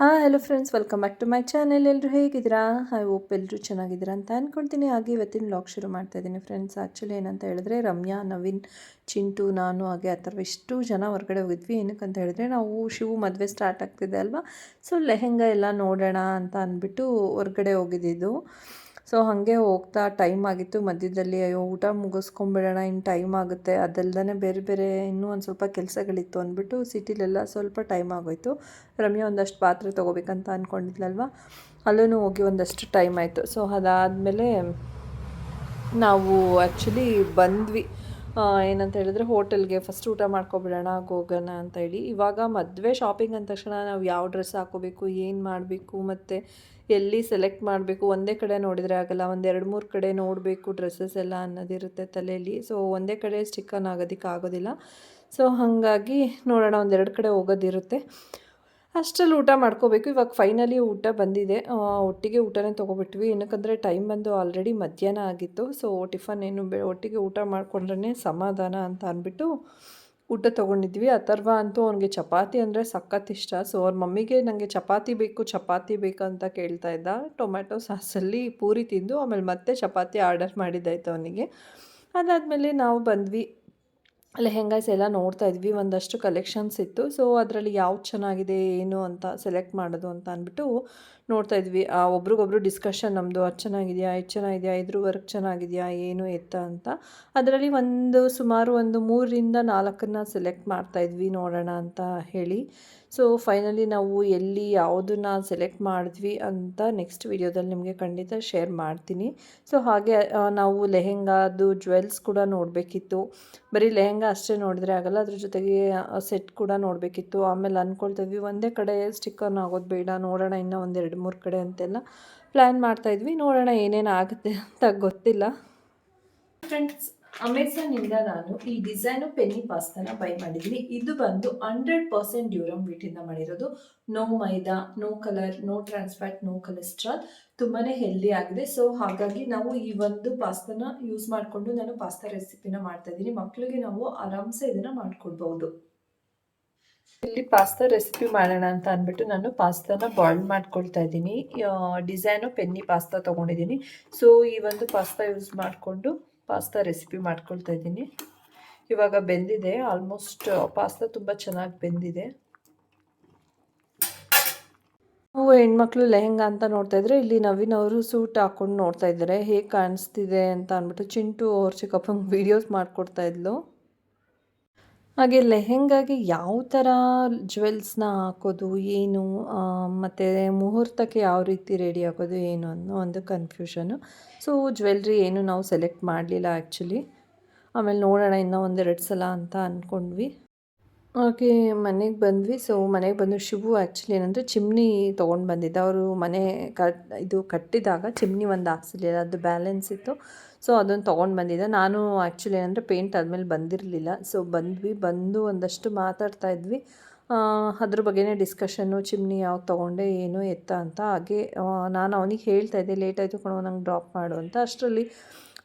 ಹಾಂ hello friends welcome back to my channel ಎಲ್ಲರೂ ಹೇಗಿದ್ದೀರಾ? ಐ ಓಪ್ ಎಲ್ಲರೂ ಚೆನ್ನಾಗಿದ್ದೀರಾ ಅಂತ ಅಂದ್ಕೊಳ್ತೀನಿ ಹಾಗೆ ಇವತ್ತಿನ ಬ್ಲಾಗ್ ಶುರು ಮಾಡ್ತಾ ಇದ್ದೀನಿ ಫ್ರೆಂಡ್ಸ್ ಆ್ಯಕ್ಚುಲಿ ಏನಂತ ಹೇಳಿದ್ರೆ, ರಮ್ಯಾ, ನವೀನ್, ಚಿಂಟು, ನಾನು ಹಾಗೆ ಆ ಥರ ಇಷ್ಟು ಜನ ಹೊರಗಡೆ ಹೋಗಿದ್ವಿ. ಏನಕ್ಕೆ ಅಂತ ಹೇಳಿದ್ರೆ, ನಾವು ಶಿವು ಮದುವೆ ಸ್ಟಾರ್ಟ್ ಆಗ್ತಿದೆ ಅಲ್ವಾ? ಸೊ ಲೆಹೆಂಗ ಎಲ್ಲ ನೋಡೋಣ ಅಂತ ಅಂದ್ಬಿಟ್ಟು ಹೊರಗಡೆ ಹೋಗಿದ್ದಿದ್ದು. ಸೊ ಹಾಗೆ ಹೋಗ್ತಾ ಟೈಮ್ ಆಗಿತ್ತು. ಮಧ್ಯದಲ್ಲಿ ಅಯ್ಯೋ, ಊಟ ಮುಗಿಸ್ಕೊಂಬಿಡೋಣ ಇನ್ನು ಟೈಮ್ ಆಗುತ್ತೆ. ಅದಲ್ಲದೆ ಬೇರೆ ಬೇರೆ ಇನ್ನೂ ಒಂದು ಸ್ವಲ್ಪ ಕೆಲಸಗಳಿತ್ತು ಅಂದ್ಬಿಟ್ಟು ಸಿಟಿಲೆಲ್ಲ ಸ್ವಲ್ಪ ಟೈಮ್ ಆಗೋಯ್ತು. ರಮ್ಯಾ ಒಂದಷ್ಟು ಪಾತ್ರೆ ತೊಗೋಬೇಕಂತ ಅಂದ್ಕೊಂಡಿದ್ಲಲ್ವ ಅಲ್ಲೂ ಹೋಗಿ ಒಂದಷ್ಟು ಟೈಮ್ ಆಯಿತು. ಸೊ ಅದಾದಮೇಲೆ ನಾವು ಆ್ಯಕ್ಚುಲಿ ಬಂದ್ವಿ. ಏನಂತ ಹೇಳಿದ್ರೆ ಹೋಟೆಲ್ಗೆ ಫಸ್ಟ್ ಊಟ ಮಾಡ್ಕೊಬಿಡೋಣ, ಹೋಗೋಣ ಅಂತ ಹೇಳಿ. ಇವಾಗ ಮದುವೆ ಶಾಪಿಂಗ್ ಅಂದ ತಕ್ಷಣ ನಾವು ಯಾವ ಡ್ರೆಸ್ ಹಾಕೋಬೇಕು, ಏನು ಮಾಡಬೇಕು, ಮತ್ತು ಎಲ್ಲಿ ಸೆಲೆಕ್ಟ್ ಮಾಡಬೇಕು, ಒಂದೇ ಕಡೆ ನೋಡಿದರೆ ಆಗಲ್ಲ. ಒಂದು ಎರಡು ಮೂರು ಕಡೆ ನೋಡಬೇಕು ಡ್ರೆಸ್ಸಸ್ ಎಲ್ಲ ಅನ್ನೋದಿರುತ್ತೆ ತಲೆಯಲ್ಲಿ. ಸೊ ಒಂದೇ ಕಡೆ ಸ್ಟಿಕ್ಕನ್ ಆಗೋದಕ್ಕೆ ಆಗೋದಿಲ್ಲ. ಸೊ ಹಾಗಾಗಿ ನೋಡೋಣ ಒಂದೆರಡು ಕಡೆ ಹೋಗೋದಿರುತ್ತೆ. ಅಷ್ಟರಲ್ಲಿ ಊಟ ಮಾಡ್ಕೋಬೇಕು. ಇವಾಗ ಫೈನಲಿ ಊಟ ಬಂದಿದೆ. ಒಟ್ಟಿಗೆ ಊಟನೇ ತೊಗೊಬಿಟ್ವಿ. ಏನಕ್ಕಂದರೆ ಟೈಮ್ ಬಂದು ಆಲ್ರೆಡಿ ಮಧ್ಯಾಹ್ನ ಆಗಿತ್ತು. ಸೊ ಟಿಫನ್ ಏನು ಬೆ, ಒಟ್ಟಿಗೆ ಊಟ ಮಾಡಿಕೊಂಡ್ರೇ ಸಮಾಧಾನ ಅಂತ ಅಂದ್ಬಿಟ್ಟು ಊಟ ತೊಗೊಂಡಿದ್ವಿ. ಅಥರ್ವ ಅಂತೂ ಅವನಿಗೆ ಚಪಾತಿ ಅಂದರೆ ಸಖತ್ ಇಷ್ಟ. ಸೊ ಅವ್ರ ಮಮ್ಮಿಗೆ ನನಗೆ ಚಪಾತಿ ಬೇಕು ಚಪಾತಿ ಬೇಕು ಅಂತ ಕೇಳ್ತಾ ಇದ್ದ. ಟೊಮ್ಯಾಟೊ ಸಾಸಲ್ಲಿ ಪೂರಿ ತಿಂದು ಆಮೇಲೆ ಮತ್ತೆ ಚಪಾತಿ ಆರ್ಡರ್ ಮಾಡಿದ್ದಾಯ್ತು ಅವನಿಗೆ. ಅದಾದಮೇಲೆ ನಾವು ಬಂದ್ವಿ. ಲೆಹೆಂಗಾಸ್ ಎಲ್ಲ ನೋಡ್ತಾ ಇದ್ವಿ, ಒಂದಷ್ಟು ಕಲೆಕ್ಷನ್ಸ್ ಇತ್ತು. ಸೊ ಅದರಲ್ಲಿ ಯಾವ್ದು ಚೆನ್ನಾಗಿದೆ, ಏನು ಅಂತ ಸೆಲೆಕ್ಟ್ ಮಾಡೋದು ಅಂತ ಅಂದ್ಬಿಟ್ಟು ನೋಡ್ತಾ ಇದ್ವಿ. ಆ, ಒಬ್ರಿಗೊಬ್ರು ಡಿಸ್ಕಷನ್ ನಮ್ಮದು ಅದು ಚೆನ್ನಾಗಿದೆಯಾ, ಇದು ಚೆನ್ನಾಗಿದೆಯಾ, ಇದ್ರ ವರ್ಕ್ ಚೆನ್ನಾಗಿದೆಯಾ, ಏನು ಎತ್ತ ಅಂತ. ಅದರಲ್ಲಿ ಒಂದು ಸುಮಾರು ಒಂದು ಮೂರರಿಂದ ನಾಲ್ಕನ್ನು ಸೆಲೆಕ್ಟ್ ಮಾಡ್ತಾ ಇದ್ವಿ, ನೋಡೋಣ ಅಂತ ಹೇಳಿ. ಸೊ ಫೈನಲಿ ನಾವು ಎಲ್ಲಿ ಯಾವುದನ್ನ ಸೆಲೆಕ್ಟ್ ಮಾಡಿದ್ವಿ ಅಂತ ನೆಕ್ಸ್ಟ್ ವಿಡಿಯೋದಲ್ಲಿ ನಿಮಗೆ ಖಂಡಿತ ಶೇರ್ ಮಾಡ್ತೀನಿ. ಸೊ ಹಾಗೆ ನಾವು ಲೆಹೆಂಗಾದು ಜ್ಯುವೆಲ್ಸ್ ಕೂಡ ನೋಡಬೇಕಿತ್ತು. ಬರೀ ಲೆಹೆಂಗಾ ಅಷ್ಟೇ ನೋಡಿದ್ರೆ ಆಗಲ್ಲ, ಅದ್ರ ಜೊತೆಗೆ ಸೆಟ್ ಕೂಡ ನೋಡಬೇಕಿತ್ತು. ಆಮೇಲೆ ಅಂದ್ಕೊಳ್ತಿದ್ವಿ ಒಂದೇ ಕಡೆ ಸ್ಟಿಕ್ಕರ್ನ ಆಗೋದು ಬೇಡ, ನೋಡೋಣ ಇನ್ನೂ ಒಂದೆರಡು ಮೂರು ಕಡೆ ಅಂತೆಲ್ಲ ಪ್ಲ್ಯಾನ್ ಮಾಡ್ತಾಯಿದ್ವಿ ನೋಡೋಣ ಏನೇನು ಆಗುತ್ತೆ ಅಂತ ಗೊತ್ತಿಲ್ಲ. ಫ್ರೆಂಡ್ಸ್ ಅಮೆಝಾನಿಂದ ನಾನು ಈ ಡಿಸೈನು ಪೆನ್ನಿ ಪಾಸ್ತಾನ ಬೈ ಮಾಡಿದ್ದೀನಿ ಇದು ಬಂದು ಹಂಡ್ರೆಡ್ ಪರ್ಸೆಂಟ್ ಡ್ಯೂರಮ್ ವೀಟಿಂದ ಮಾಡಿರೋದು. No maida no colour no trans fat no cholesterol ತುಂಬಾ ಹೆಲ್ದಿ ಆಗಿದೆ. ಸೊ ಹಾಗಾಗಿ ನಾವು ಈ ಒಂದು ಪಾಸ್ತಾನ ಯೂಸ್ ಮಾಡಿಕೊಂಡು ನಾನು ಪಾಸ್ತಾ ರೆಸಿಪಿನ ಮಾಡ್ತಾ ಇದ್ದೀನಿ ಮಕ್ಕಳಿಗೆ ನಾವು ಆರಾಮ್ಸೆ ಇದನ್ನು ಮಾಡಿಕೊಡ್ಬೋದು ಇಲ್ಲಿ ಪಾಸ್ತಾ ರೆಸಿಪಿ ಮಾಡೋಣ ಅಂತ ಅಂದ್ಬಿಟ್ಟು ನಾನು ಪಾಸ್ತಾನ ಬಾಯ್ಲ್ ಮಾಡ್ಕೊಳ್ತಾ ಇದ್ದೀನಿ ಡಿಸೈನು ಪೆನ್ನಿ ಪಾಸ್ತಾ ತೊಗೊಂಡಿದ್ದೀನಿ ಸೊ ಈ ಒಂದು ಪಾಸ್ತಾ ಯೂಸ್ ಮಾಡಿಕೊಂಡು ಪಾಸ್ತಾ ರೆಸಿಪಿ ಮಾಡ್ಕೊಳ್ತಾ ಇದ್ದೀನಿ. ಇವಾಗ ಬೆಂದಿದೆ ಆಲ್ಮೋಸ್ಟ್ ಪಾಸ್ತಾ ತುಂಬ ಚೆನ್ನಾಗಿ ಬೆಂದಿದೆ. ನಾವು ಹೆಣ್ಮಕ್ಳು ಲೆಹೆಂಗಾ ಅಂತ ನೋಡ್ತಾ ಇದ್ರೆ, ಇಲ್ಲಿ ನವೀನ್ ಅವರು ಸೂಟ್ ಹಾಕೊಂಡು ನೋಡ್ತಾ ಇದ್ದಾರೆ. ಹೇಗೆ ಕಾಣಿಸ್ತಿದೆ ಅಂತ ಅಂದ್ಬಿಟ್ಟು ಚಿಂಟು ಅವ್ರ ಚಿಕ್ಕಪ್ಪಂಗೆ ವೀಡಿಯೋಸ್ ಮಾಡಿಕೊಡ್ತಾ ಇದ್ಲು. ಹಾಗೆ ಲೆಹೆಂಗಾಗೆ ಯಾವ ಥರ ಜ್ಯುವೆಲ್ಸ್ನ ಹಾಕೋದು, ಏನು ಮತ್ತು ಮುಹೂರ್ತಕ್ಕೆ ಯಾವ ರೀತಿ ರೆಡಿ ಆಗೋದು, ಏನು ಅನ್ನೋ ಒಂದು ಕನ್ಫ್ಯೂಷನು ಸೊ ಜ್ಯುವೆಲ್ರಿ ಏನು ನಾವು ಸೆಲೆಕ್ಟ್ ಮಾಡಲಿಲ್ಲ ಆ್ಯಕ್ಚುಲಿ ಆಮೇಲೆ ನೋಡೋಣ ಇನ್ನೂ ಒಂದೆರಡು ಸಲ ಅಂತ ಅಂದ್ಕೊಂಡ್ವಿ ಹಾಗೆ ಮನೆಗೆ ಬಂದ್ವಿ. ಸೊ ಮನೆಗೆ ಬಂದು ಶಿವು ಆ್ಯಕ್ಚುಲಿ ಏನಂದರೆ ಚಿಮ್ನಿ ತೊಗೊಂಡು ಬಂದಿದ್ದ. ಅವರು ಮನೆ ಕಟ್, ಇದು ಕಟ್ಟಿದಾಗ ಚಿಮ್ನಿ ಒಂದು ಹಾಕ್ಸಿರ್ಲಿಲ್ಲ ಅದು ಬ್ಯಾಲೆನ್ಸ್ ಇತ್ತು. ಸೊ ಅದನ್ನು ತೊಗೊಂಡು ಬಂದಿದ್ದೆ. ನಾನು ಆ್ಯಕ್ಚುಲಿ ಏನಂದರೆ ಪೇಂಟ್ ಆದಮೇಲೆ ಬಂದಿರಲಿಲ್ಲ. ಸೊ ಬಂದ್ವಿ. ಬಂದು ಒಂದಷ್ಟು ಮಾತಾಡ್ತಾ ಇದ್ವಿ. ಅದ್ರ ಬಗ್ಗೆನೇ ಡಿಸ್ಕಷನ್ನು ಚಿಮ್ನಿ ಯಾವಾಗ ತೊಗೊಂಡೆ, ಏನು ಎತ್ತ ಅಂತ. ಹಾಗೆ ನಾನು ಅವನಿಗೆ ಹೇಳ್ತಾ ಇದ್ದೆ, ಲೇಟ್ ಆಯಿತು ಕಣೋ, ನಂಗೆ ಡ್ರಾಪ್ ಮಾಡು ಅಂತ. ಅಷ್ಟರಲ್ಲಿ